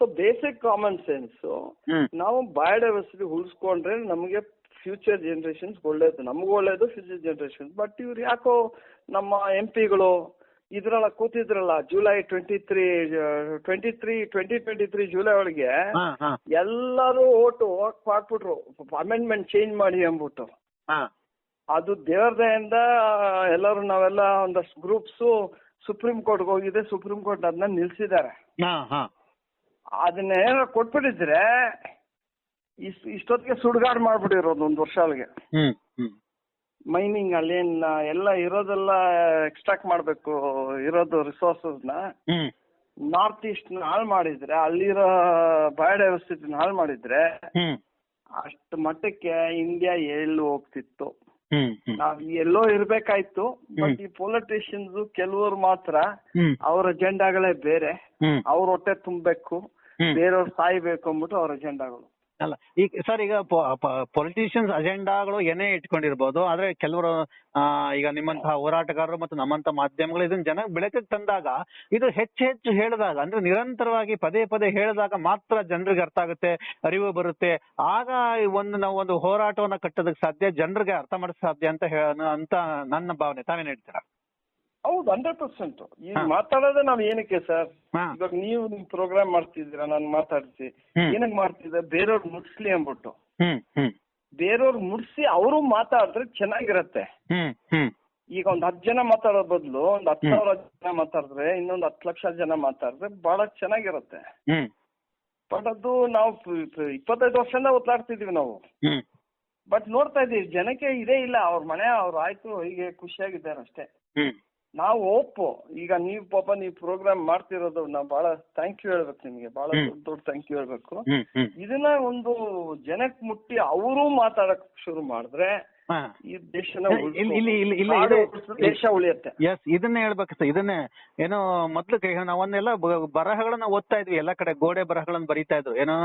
ಸೊ ಬೇಸಿಕ್ ಕಾಮನ್ ಸೆನ್ಸ್ ನಾವು ಬಯೋಡೈವರ್ಸಿಟಿ ಉಳಿಸ್ಕೊಂಡ್ರೆ ನಮಗೆ ಫ್ಯೂಚರ್ ಜನರೇಷನ್ಸ್ ಒಳ್ಳೇದು ನಮಗೂ ಒಳ್ಳೇದು ಫ್ಯೂಚರ್ ಜನರೇಷನ್ಸ್ ಬಟ್ ಇವ್ರು ಯಾಕೋ ನಮ್ಮ ಎಂ ಪಿಗಳು ಇದ್ರಲ್ಲ ಕೂತಿದ್ರಲ್ಲ July twenty three twenty three twenty twenty three July ಒಳಗೆ ಎಲ್ಲರೂ ಓಟು ಹಾಕ್ಬಿಟ್ರು. ಅಮೆಂಡ್ಮೆಂಟ್ ಚೇಂಜ್ ಮಾಡಿ ಅಂದ್ಬಿಟ್ಟು. ಅದು ದೇವ್ರ ದಯಿಂದ ಎಲ್ಲರೂ ನಾವೆಲ್ಲ ಒಂದಷ್ಟು ಗ್ರೂಪ್ಸ್ ಸುಪ್ರೀಂ ಕೋರ್ಟ್ ಹೋಗಿದೆ ಸುಪ್ರೀಂ ಕೋರ್ಟ್ ಅದನ್ನ ನಿಲ್ಸಿದ್ದಾರೆ. ಅದನ್ನೇನೋ ಕೊಟ್ಬಿಟ್ಟಿದ್ರೆ ಇಸ್ ಇಷ್ಟೊತ್ತಿಗೆ ಸುಡ್ಗಾಡ್ ಮಾಡ್ಬಿಟ್ಟಿರೋದು ಒಂದು ವರ್ಷ ಅಲ್ಲಿಗೆ ಹ್ಮ್ ಹ್ಮ್. ಮೈನಿಂಗ್ ಅಲ್ಲೇನ್ ಎಲ್ಲ ಇರೋದೆಲ್ಲ ಎಕ್ಸ್ಟ್ರಾಕ್ಟ್ ಮಾಡ್ಬೇಕು ಇರೋದು ರಿಸೋರ್ಸಸ್ನ ಹ್ಮ್. ನಾರ್ತ್ ಈಸ್ಟ್ನ ಹಾಳು ಮಾಡಿದ್ರೆ ಅಲ್ಲಿರೋ ಬಯೋಡೈವರ್ಸಿಟಿ ಹಾಳು ಮಾಡಿದ್ರೆ ಹ್ಮ್. ಅಷ್ಟು ಮಟ್ಟಕ್ಕೆ ಇಂಡಿಯಾ ಎಳ್ಳು ಹೋಗ್ತಿತ್ತು. ಹ್ಮ್ ಹ್ಮ್. ನಾವ್ ಎಲ್ಲೋ ಇರ್ಬೇಕಾಯ್ತು ಬಟ್ ಈ ಪೊಲಿಟಿಷಿಯನ್ಸ್ ಕೆಲವರು ಮಾತ್ರ ಹ್ಮ್. ಅವ್ರ ಅಜೆಂಡಾಗಳೇ ಬೇರೆ. ಹ್ಮ್. ಅವ್ರ ಹೊಟ್ಟೆ ತುಂಬಬೇಕು. ಬೇರೆಯವ್ರು ಸಾಯ್ಬೇಕು ಅಂದ್ಬಿಟ್ಟು ಅವ್ರ ಅಜೆಂಡಾಗಳು ಅಲ್ಲ, ಈಗ ಸರ್ ಈಗ ಪೊಲಿಟಿಷಿಯನ್ಸ್ ಅಜೆಂಡಾಗಳು ಏನೇ ಇಟ್ಕೊಂಡಿರ್ಬೋದು, ಆದ್ರೆ ಕೆಲವರು ಈಗ ನಿಮ್ಮಂತಹ ಹೋರಾಟಗಾರರು ಮತ್ತು ನಮ್ಮಂತ ಮಾಧ್ಯಮಗಳು ಇದನ್ನ ಜನ ಬೆಳಕಿಗೆ ತಂದಾಗ, ಇದು ಹೆಚ್ಚು ಹೆಚ್ಚು ಹೇಳಿದಾಗ, ಅಂದ್ರೆ ನಿರಂತರವಾಗಿ ಪದೇ ಪದೇ ಹೇಳಿದಾಗ ಮಾತ್ರ ಜನರಿಗೆ ಅರ್ಥ ಆಗುತ್ತೆ, ಅರಿವು ಬರುತ್ತೆ. ಆಗ ಒಂದು ನಾವು ಒಂದು ಹೋರಾಟವನ್ನ ಕಟ್ಟೋದಕ್ಕೆ ಸಾಧ್ಯ, ಜನರಿಗೆ ಅರ್ಥ ಮಾಡಕ್ ಸಾಧ್ಯ ಅಂತ ಹೇಳ ಅಂತ ನನ್ನ ಭಾವನೆ. ತಾವೇನ್ ಹೇಳ್ತೀರಾ? ಹೌದು ಹಂಡ್ರೆಡ್ ಪರ್ಸೆಂಟ್ ಈಗ. ಮಾತಾಡೋದೇ ನಾವ್ ಏನಕ್ಕೆ ಸರ್? ಹಾ. ಇವಾಗ ನೀವು ನಿಮ್ ಪ್ರೋಗ್ರಾಮ್ ಮಾಡ್ತಿದ್ದೀರಾ ನಾನು ಮಾತಾಡ್ತಿ. ಏನಕ್ ಮಾಡ್ತಿದ್ದ ಮಾಡ್ತಿದ್ದೆ ಬೇರೆಯವ್ರು ಮುಟ್ಸ್ಲಿ ಅಂದ್ಬಿಟ್ಟು. ಹ್ಮ್ ಹ್ಮ್. ಬೇರೆಯವ್ರು ಮುಟ್ಸಿ ಅವರು ಮಾತಾಡಿದ್ರೆ ಚೆನ್ನಾಗಿರತ್ತೆ. ಹ್ಮ್ ಹ್ಮ್. ಈಗ ಒಂದ್ ಹತ್ತು ಜನ ಮಾತಾಡೋ ಬದಲು ಒಂದ್ ಹತ್ತು ಹ್ಮ್. ಸಾವಿರ ಜನ ಮಾತಾಡಿದ್ರೆ ಇನ್ನೊಂದ್ ಹತ್ತು ಲಕ್ಷ ಜನ ಮಾತಾಡಿದ್ರೆ ಬಹಳ ಚೆನ್ನಾಗಿರತ್ತೆ. ಹ್ಮ್. ಬಟ್ ಅದು ನಾವು ಪ- ಪ- ಇಪ್ಪತ್ತೈದು ವರ್ಷದಿಂದ ಒತ್ತಾಡ್ತಿದೀವಿ ನಾವು. ಹ್ಮ್. ಬಟ್ ನೋಡ್ತಾ ಇದೀವಿ ಜನಕ್ಕೆ ಇದೇ ಇಲ್ಲ. ಅವ್ರ ಮನೆ ಅವ್ರು ಆಯ್ತು ಹೀಗೆ ಖುಷಿಯಾಗಿದ್ದಾರೆ ಅಷ್ಟೇ. ಹ್ಮ್. ನಾವು ಒಪ್ಪು. ಈಗ ನೀವು ಪಾಪ ನೀವು ಪ್ರೋಗ್ರಾಮ್ ಮಾಡ್ತಿರೋದು ನಾವು ಬಹಳ ಥ್ಯಾಂಕ್ ಯು ಹೇಳ್ಬೇಕು ನಿಮ್ಗೆ. ಬಹಳ ದೊಡ್ಡ ದೊಡ್ಡ ಥ್ಯಾಂಕ್ ಯು ಹೇಳ್ಬೇಕು. ಇದನ್ನ ಒಂದು ಜನಕ್ ಮುಟ್ಟಿ ಅವರು ಮಾತಾಡಕ್ ಶುರು ಮಾಡಿದ್ರೆ ಈ ದೇಶನ ದೇಶ ಉಳಿಯತ್ತೆ. ಎಸ್ ಇದನ್ನೇ ಹೇಳ್ಬೇಕು ಸರ್ ಇದನ್ನೇ ಏನೋ ಮೊದ್ಲು ನಾವನ್ನೆಲ್ಲ ಬರಹಗಳನ್ನ ಓದ್ತಾ ಇದ್ವಿ. ಎಲ್ಲಾ ಕಡೆ ಗೋಡೆ ಬರಹಗಳನ್ನ ಬರೀತಾ ಇದ್ರು ಏನೋ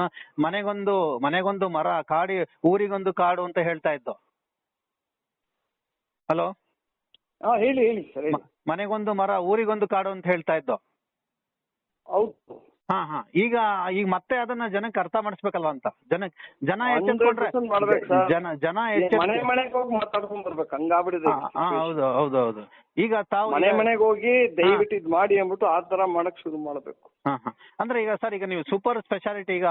ಮನೆಗೊಂದು ಮನೆಗೊಂದು ಮರ ಕಾಡಿ ಊರಿಗೊಂದು ಕಾಡು ಅಂತ ಹೇಳ್ತಾ ಇದ್ದು. ಹಲೋ ಹೇಳಿ ಹೇಳಿ ಸರ್ ಹೇಳಿ. ಮನೆಗೊಂದು ಮರ ಊರಿಗೊಂದು ಕಾಡು ಅಂತ ಹೇಳ್ತಾ ಇದ್ದು? ಹೌದು. ಹಾ ಹಾ. ಈಗ ಈಗ ಮತ್ತೆ ಅದನ್ನ ಜನಕ್ಕೆ ಅರ್ಥ ಮಾಡಿಸ್ಬೇಕಲ್ವಾ ಅಂತ? ಜನ ಜನ 100% ಎಚ್ಚೆತ್ಕೊಂಡ್ರೆ ಮಾಡ್ಬೇಕು. ಜನ ಜನ ಮನೆ ಎಚ್ಚೆತ್ ಮನೆಗೆ ಹೋಗಿ ಮಾತಾಡ್ಕೊಂಡ್ ಬರ್ಬೇಕು. ಹಂಗಾಗ್ಬಿಡಿದೆ ಹಾ, ಹಾ, ಹೌದು ಹೌದು ಹೌದು. ಈಗ ತಾವು ಮನೆ ಈಗ- ಮನೆಗೆ ಹೋಗಿ ದಯವಿಟ್ಟು ಇದ್ ಮಾಡಿ ಅಂದ್ಬಿಟ್ಟು ಆ ತರ ಮಾಡಕ್ ಶುರು ಮಾಡ್ಬೇಕು. ಹಾ, ಹಾ. ಅಂದ್ರೆ ಈಗ ಸರ್ ಈಗ ನೀವು ಸೂಪರ್ ಸ್ಪೆಷಾಲಿಟಿ ಈಗ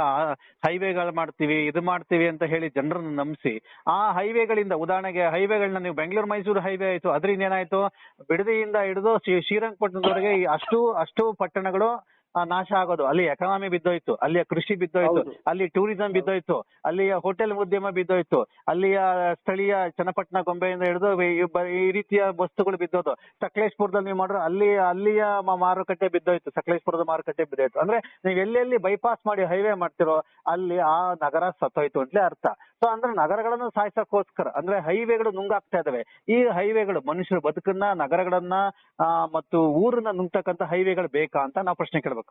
ಹೈವೇಗಳು ಮಾಡ್ತೀವಿ ಇದು ಮಾಡ್ತೀವಿ ಅಂತ ಹೇಳಿ ಜನರನ್ನು ನಂಬಿಸಿ ಆ ಹೈವೇಗಳಿಂದ ಉದಾಹರಣೆಗೆ ಹೈವೇಗಳನ್ನ ನೀವು ಬೆಂಗಳೂರು ಮೈಸೂರು ಹೈವೇ ಆಯ್ತು ಅದರಿಂದ ಏನಾಯ್ತು? ಬಿಡದಿಯಿಂದ ಹಿಡಿದು ಶ್ರೀರಂಗಪಟ್ಟಣದವರೆಗೆ ಅಷ್ಟು ಅಷ್ಟು ಪಟ್ಟಣಗಳು ನಾಶ ಆಗೋದು. ಅಲ್ಲಿ ಎಕನಾಮಿ ಬಿದ್ದೋಯ್ತು. ಅಲ್ಲಿಯ ಕೃಷಿ ಬಿದ್ದೋಯ್ತು. ಅಲ್ಲಿ ಟೂರಿಸಂ ಬಿದ್ದೋಯ್ತು. ಅಲ್ಲಿಯ ಹೋಟೆಲ್ ಉದ್ಯಮ ಬಿದ್ದೋಯ್ತು. ಅಲ್ಲಿಯ ಸ್ಥಳೀಯ ಚನ್ನಪಟ್ಟಣ ಗೊಂಬೆಯಿಂದ ಹಿಡಿದು ಈ ರೀತಿಯ ವಸ್ತುಗಳು ಬಿದ್ದೋದು. ಸಕಲೇಶ್ಪುರದಲ್ಲಿ ನೀವು ಮಾಡ್ರೆ ಅಲ್ಲಿ ಅಲ್ಲಿಯ ಮಾರುಕಟ್ಟೆ ಬಿದ್ದೋಯ್ತು. ಸಕಲೇಶ್ಪುರದ ಮಾರುಕಟ್ಟೆ ಬಿದ್ದೋಯ್ತು. ಅಂದ್ರೆ ನೀವು ಎಲ್ಲೆಲ್ಲಿ ಬೈಪಾಸ್ ಮಾಡಿ ಹೈವೇ ಮಾಡ್ತಿರೋ ಅಲ್ಲಿ ಆ ನಗರ ಸತ್ತೋಯ್ತು ಅಂತಲೇ ಅರ್ಥ. ಸೊ ಅಂದ್ರೆ ನಗರಗಳನ್ನು ಸಾಯಿಸಕ್ಕೋಸ್ಕರ ಅಂದ್ರೆ ಹೈವೇಗಳು ನುಂಗಾಗ್ತಾ ಇದಾವೆ. ಈ ಹೈವೇಗಳು ಮನುಷ್ಯರ ಬದುಕನ್ನ ನಗರಗಳನ್ನ ಆ, ಮತ್ತು ಊರನ್ನ ನುಂಗ್ತಕ್ಕಂತ ಹೈವೇಗಳು ಬೇಕಾ ಅಂತ ನಾವು ಪ್ರಶ್ನೆ ಕೇಳ್ಬೇಕು.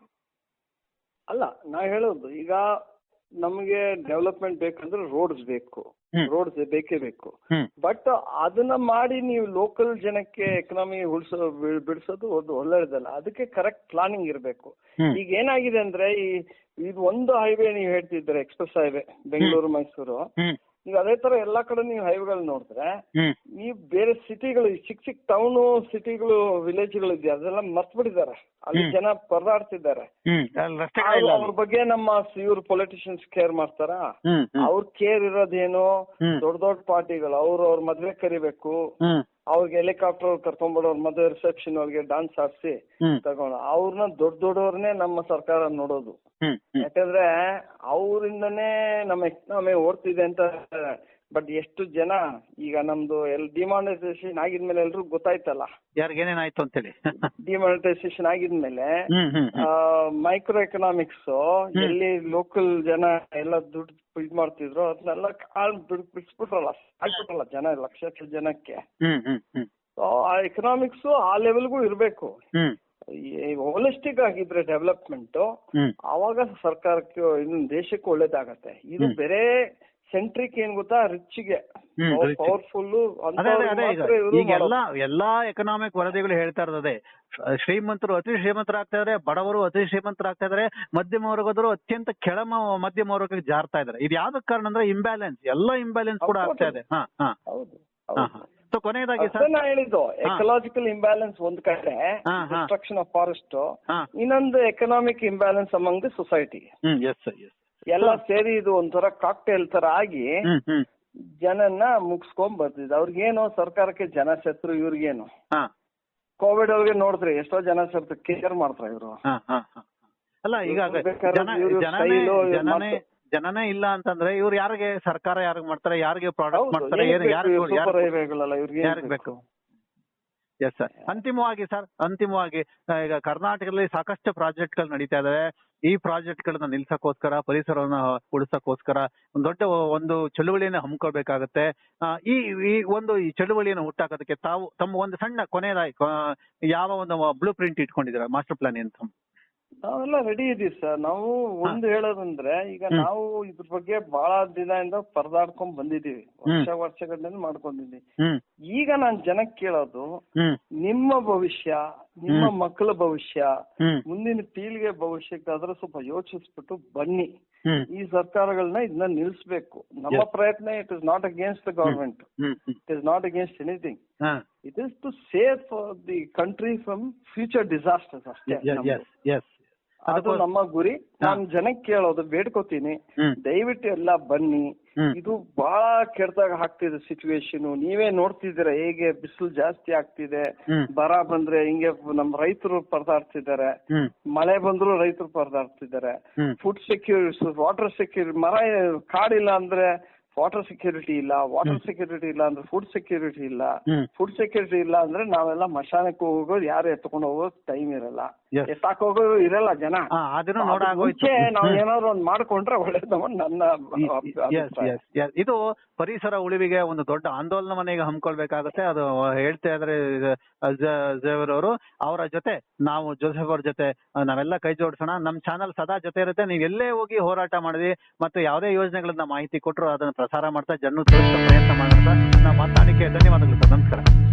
ಅಲ್ಲ ನಾ ಹೇಳೋದು ಈಗ ನಮಗೆ ಡೆವಲಪ್ಮೆಂಟ್ ಬೇಕಂದ್ರೆ ರೋಡ್ಸ್ ಬೇಕು. ರೋಡ್ಸ್ ಬೇಕೇ ಬೇಕು. ಬಟ್ ಅದನ್ನ ಮಾಡಿ ನೀವು ಲೋಕಲ್ ಜನಕ್ಕೆ ಎಕನಾಮಿ ಉಳಿಸೋ ಬಿಡಿಸೋದು ಒಂದು ಒಳ್ಳೆಯದಲ್ಲ ಅದಕ್ಕೆ ಕರೆಕ್ಟ್ ಪ್ಲಾನಿಂಗ್ ಇರಬೇಕು. ಈಗ ಏನಾಗಿದೆ ಅಂದ್ರೆ ಈ ಇದು ಒಂದು ಹೈವೇ ನೀವು ಹೇಳ್ತಿದ್ರೆ ಎಕ್ಸ್ಪ್ರೆಸ್ ಹೈವೇ ಬೆಂಗಳೂರು ಮೈಸೂರು ಈಗ ಅದೇ ತರ ಎಲ್ಲಾ ಕಡೆ ನೀವು ಹೈವೇಗಳು ನೋಡಿದ್ರೆ ಹ್ಮ್. ನೀವು ಬೇರೆ ಸಿಟಿಗಳು ಚಿಕ್ಕ ಚಿಕ್ಕ ಟೌನು ಸಿಟಿಗಳು ವಿಲೇಜ್ಗಳು ಇದೆಯಾ ಅದೆಲ್ಲ ಮರ್ತ್ ಬಿಟ್ಟಿದ್ದಾರೆ ಅಲ್ಲಿ ಜನ ಪರದಾಡ್ತಿದ್ದಾರೆ. ಹ್ಮ್. ಅಲ್ಲಿ ರಸ್ತೆಗಳಿಲ್ಲ ಅವ್ರ ಬಗ್ಗೆ ನಮ್ಮ ಇವ್ರು ಪೊಲಿಟಿಷಿಯನ್ಸ್ ಕೇರ್ ಮಾಡ್ತಾರಾ? ಹ್ಮ್ ಹ್ಮ್. ಅವ್ರ ಕೇರ್ ಇರೋದೇನು? ಹ್ಮ್. ದೊಡ್ಡ ದೊಡ್ಡ ಪಾರ್ಟಿಗಳು ಅವ್ರು ಅವ್ರ ಮದ್ವೆ ಕರಿಬೇಕು. ಹ್ಮ್. ಅವ್ರಿಗೆ ಹೆಲಿಕಾಪ್ಟರ್ ಕರ್ಕೊಂಡ್ಬಿಡೋರ್ ಮದುವೆ ರಿಸೆಪ್ಷನ್ ಅವ್ರಿಗೆ ಡಾನ್ಸ್ ಆಡ್ಸಿ ತಗೊಂಡು ಅವ್ರನ್ನ ದೊಡ್ಡ ದೊಡ್ಡವ್ರನ್ನೇ ನಮ್ಮ ಸರ್ಕಾರ ನೋಡೋದು. ಯಾಕಂದ್ರೆ ಅವರಿಂದನೇ ನಮ್ಮ ಎಕನಾಮಿ ಓಡ್ತಿದೆ ಅಂತ ಬಟ್ ಎಷ್ಟು ಜನ ಈಗ ನಮ್ದು ಎಲ್ ಡಿಮಾನಿಟೈಸೇಷನ್ ಆಗಿದ್ಮೇಲೆ ಎಲ್ರಿಗೂ ಗೊತ್ತಾಯ್ತಲ್ಲ. ಯಾರಿಗೇನೇನಾಯ್ತು ಅಂತೇಳಿ? ಡಿಮಾನಿಟೈಸೇಷನ್ ಆಗಿದ್ಮೇಲೆ ಮೈಕ್ರೋ ಎಕನಾಮಿಕ್ಸ್ ಎಲ್ಲಿ ಲೋಕಲ್ ಜನ ಎಲ್ಲ ದುಡ್ಡು ಇದ್ ಮಾಡ್ತಿದ್ರು ಅದನ್ನೆಲ್ಲ ಕಾಲ್ ದುಡ್ಡು ಬಿಡಿಸ್ಬಿಟ್ರಲ್ಲ ಆಗ್ಬಿಟ್ರಲ್ಲ ಜನ ಲಕ್ಷಾಂತರ ಜನಕ್ಕೆ. ಸೊ ಆ ಎಕನಾಮಿಕ್ಸ್ ಆ ಲೆವೆಲ್ಗೂ ಇರಬೇಕು. ಹೋಲಿಸ್ಟಿಕ್ ಆಗಿದ್ರೆ ಡೆವಲಪ್ಮೆಂಟ್ ಅವಾಗ ಸರ್ಕಾರಕ್ಕೆ ಇದನ್ನ ದೇಶಕ್ಕೆ ಒಳ್ಳೇದಾಗತ್ತೆ. ಇದು. ಬೇರೆ ಸೆಂಟ್ರಿಕ್ ಏನ್ ಗೊತ್ತಾ? ರಿಚ್ಗೆ ಹ್ಮ್, rich. ಪವರ್ಫುಲ್ ಅದೇ ಅದೇ ಅದೇ ಈಗ ಈಗ ಎಲ್ಲಾ ಎಲ್ಲಾ ಎಕನಾಮಿಕ್ ವರದಿಗಳು ಹೇಳ್ತಾ ಇರೋದೇ ಶ್ರೀಮಂತರು ಅತಿ ಶ್ರೀಮಂತರಾಗ್ತಾ ಇದಾರೆ ಬಡವರು ಅತಿ ಶ್ರೀಮಂತರಾಗ್ತಾ ಇದಾರೆ ಮಧ್ಯಮ ವರ್ಗದವರು ಅತ್ಯಂತ ಕೆಳಮ ಮಧ್ಯಮ ವರ್ಗಕ್ಕೆ ಜಾರ್ತಾ ಇದಾರೆ. ಇದು ಯಾವ ಕಾರಣ ಅಂದ್ರೆ ಇಂಬ್ಯಾಲೆನ್ಸ್ ಎಲ್ಲಾ ಇಂಬ್ಯಾಲೆನ್ಸ್ ಕೂಡ ಆಗ್ತಾ ಇದೆ. ಹಾ ಹಾ. ಹೌದು ಹಾ ಹೌದು. ಸೊ ಕೊನೆಯದಾಗಿ ಸರ್ ಅದನ್ನ ಹೇಳಿದ್ದು ಹಾ. ಎಕಲಾಜಿಕಲ್ ಇಂಬ್ಯಾಲೆನ್ಸ್ ಒಂದ್ ಕಡೆ ಹಾ, ಹಾ. ಡಿಸ್ಟ್ರಕ್ಷನ್ ಆಫ್ ಫಾರೆಸ್ಟ್ ಹಾ. ಇನ್ನೊಂದು economic imbalance among the society hmm yes sir yes ಎಲ್ಲ ಸೇರಿ ಇದು ಒಂಥರ ಕಾಕ್ಟೇಲ್ ತರ ಆಗಿ ಜನನ್ನ ಮುಗಿಸ್ಕೊಂಡ್ ಬರ್ತಿದ್ರು ಅವ್ರಿಗೇನು ಸರ್ಕಾರಕ್ಕೆ ಜನ ಶತ್ರು ಇವ್ರಿಗೇನು? ಹಾ. ಕೋವಿಡ್ ಅವ್ರಿಗೆ ನೋಡಿದ್ರೆ ಎಷ್ಟೋ ಜನ ಶತ್ರು ಕೇರ್ ಮಾಡ್ತಾರೆ ಇವರು. ಅಲ್ಲ ಈಗ ಜನ ಜನನೇ ಜನನೇ ಇಲ್ಲ ಅಂತಂದ್ರೆ ಇವ್ರು ಯಾರಿಗೆ ಸರ್ಕಾರ ಯಾರಿಗೆ ಮಾಡ್ತಾರೆ ಯಾರಿಗೆ ಪ್ರಾಡಕ್ಟ್ ಮಾಡ್ತಾರೆ ಏನು ಯಾರಿಗೆ ಬೇಕು? ಎಸ್ ಸರ್ ಅಂತಿಮವಾಗಿ ಸರ್ ಅಂತಿಮವಾಗಿ ಈಗ ಕರ್ನಾಟಕದಲ್ಲಿ ಸಾಕಷ್ಟು ಪ್ರಾಜೆಕ್ಟ್ಗಳು ನಡೀತಾ ಇದಾವೆ. ಈ ಪ್ರಾಜೆಕ್ಟ್ ಗಳನ್ನ ನಿಲ್ಸಕ್ಕೋಸ್ಕರ, ಪರಿಸರವನ್ನ ಉಳಿಸಕ್ಕೋಸ್ಕರ ಒಂದು ದೊಡ್ಡ ಒಂದು ಚಳುವಳಿಯನ್ನ ಹಮ್ಮಿಕೊಳ್ಬೇಕಾಗತ್ತೆ. ಈ ಈ ಒಂದು ಈ ಚಳುವಳಿಯನ್ನು ಹುಟ್ಟಾಕೋದಕ್ಕೆ ತಾವು ತಮ್ಮ ಒಂದು ಸಣ್ಣ ಕೊನೆಯದಾಗಿ ಯಾವ ಒಂದು ಬ್ಲೂ ಪ್ರಿಂಟ್ ಇಟ್ಕೊಂಡಿದ್ದೀರಾ ಮಾಸ್ಟರ್ ಪ್ಲಾನ್ ಅಂತ ನಾವೆಲ್ಲ ರೆಡಿ ಇದೀವಿ ಸರ್ ನಾವು ಒಂದು ಹೇಳೋದಂದ್ರೆ ಈಗ ನಾವು ಇದ್ರ ಬಗ್ಗೆ ಬಹಳ ದಿನದಿಂದ ಪರದಾಡ್ಕೊಂಡ್ ಬಂದಿದೀವಿ. ವರ್ಷ ವರ್ಷಗಳಿಂದ ಮಾಡ್ಕೊಂಡಿದ್ದೀವಿ ಈಗ ನಾನ್ ಜನಕ್ಕೆ ಕೇಳೋದು ನಿಮ್ಮ ಭವಿಷ್ಯ ನಿಮ್ಮ. ಮಕ್ಕಳ ಭವಿಷ್ಯ ಮುಂದಿನ ಪೀಳಿಗೆ ಭವಿಷ್ಯಕ್ಕಾದ್ರೆ ಸ್ವಲ್ಪ ಯೋಚಿಸ್ಬಿಟ್ಟು ಬನ್ನಿ. ಈ ಸರ್ಕಾರಗಳನ್ನ ಇದನ್ನ ನಿಲ್ಸ್ಬೇಕು. ನಮ್ಮ ಪ್ರಯತ್ನ it is not against the government it is not against anything it is to save the country from future disasters ಅಷ್ಟೇ ಅದು ನಮ್ಮ ಗುರಿ. ನಾನ್ ಜನಕ್ಕೆ ಕೇಳೋದು ಬೇಡ್ಕೋತೀನಿ. ದಯವಿಟ್ಟು ಎಲ್ಲ ಬನ್ನಿ. ಇದು ಬಹಳ ಕೆಟ್ಟದಾಗ ಆಗ್ತಿದೆ ಸಿಚುವೇಶನ್ ನೀವೇ ನೋಡ್ತಿದ್ದೀರ ಹೇಗೆ ಬಿಸಿಲು ಜಾಸ್ತಿ ಆಗ್ತಿದೆ. ಬರ ಬಂದ್ರೆ ಹಿಂಗೆ ನಮ್ ರೈತರು ಪರದಾಡ್ತಿದ್ದಾರೆ. ಮಳೆ ಬಂದ್ರು ರೈತರು ಪರದಾಡ್ತಿದ್ದಾರೆ. ಫುಡ್ ಸೆಕ್ಯೂರಿಟಿ ವಾಟರ್ ಸೆಕ್ಯೂರಿಟಿ ಮರ ಕಾಡಿಲ್ಲ ಅಂದ್ರೆ ವಾಟರ್ ಸೆಕ್ಯೂರಿಟಿ ಇಲ್ಲ ವಾಟರ್ ಸೆಕ್ಯೂರಿಟಿ ಇಲ್ಲ ಅಂದ್ರೆ ಫುಡ್ ಸೆಕ್ಯೂರಿಟಿ ಇಲ್ಲ. ಫುಡ್ ಸೆಕ್ಯೂರಿಟಿ ಇಲ್ಲ ಅಂದ್ರೆ ನಾವೆಲ್ಲ ಮಶಾನಕ್ಕೆ ಹೋಗೋದು ಯಾರು ಎತ್ಕೊಂಡು ಹೋಗೋದು ಟೈಮ್ ಇರಲ್ಲ. ಇರಲ್ಲ ಜನ. ಅದನ್ನು ನೋಡಾಗೋಯ್ತು ನಾವು ಏನಾದ್ರು ಒಂದ್ ಮಾಡ್ಕೊಂಡ್ರೆ ಒಳ್ಳೇದು ನನ್ನ. ಇದು ಪರಿಸರ ಉಳಿವಿಗೆ ಒಂದು ದೊಡ್ಡ ಆಂದೋಲನವನ್ನ ಈಗ ಹಮ್ಮಿಕೊಳ್ಬೇಕಾಗತ್ತೆ. ಅದು ಹೇಳ್ತಾ ಇದ್ರೆ ಅವರು. ಅವರ ಜೊತೆ ನಾವು ಜೋಸೆಫ್ ಅವ್ರ ಜೊತೆ ನಾವೆಲ್ಲ ಕೈ ಜೋಡಿಸೋಣ. ನಮ್ ಚಾನಲ್ ಸದಾ ಜೊತೆ ಇರುತ್ತೆ. ನೀವು ಎಲ್ಲೇ ಹೋಗಿ ಹೋರಾಟ ಮಾಡಿದ್ವಿ ಮತ್ತು ಯಾವುದೇ ಯೋಜನೆಗಳನ್ನ ಮಾಹಿತಿ ಕೊಟ್ಟರು ಅದನ್ನ ಪ್ರಸಾರ ಮಾಡ್ತಾ ಜನರು ತೋರಿಸೋ ಪ್ರಯತ್ನ ಮಾಡ್ತಾ ನಮ್ಮ ಮಾತಾಡಿಕೆ ಧನ್ಯವಾದಗಳು ಸರ್. ನಮಸ್ಕಾರ.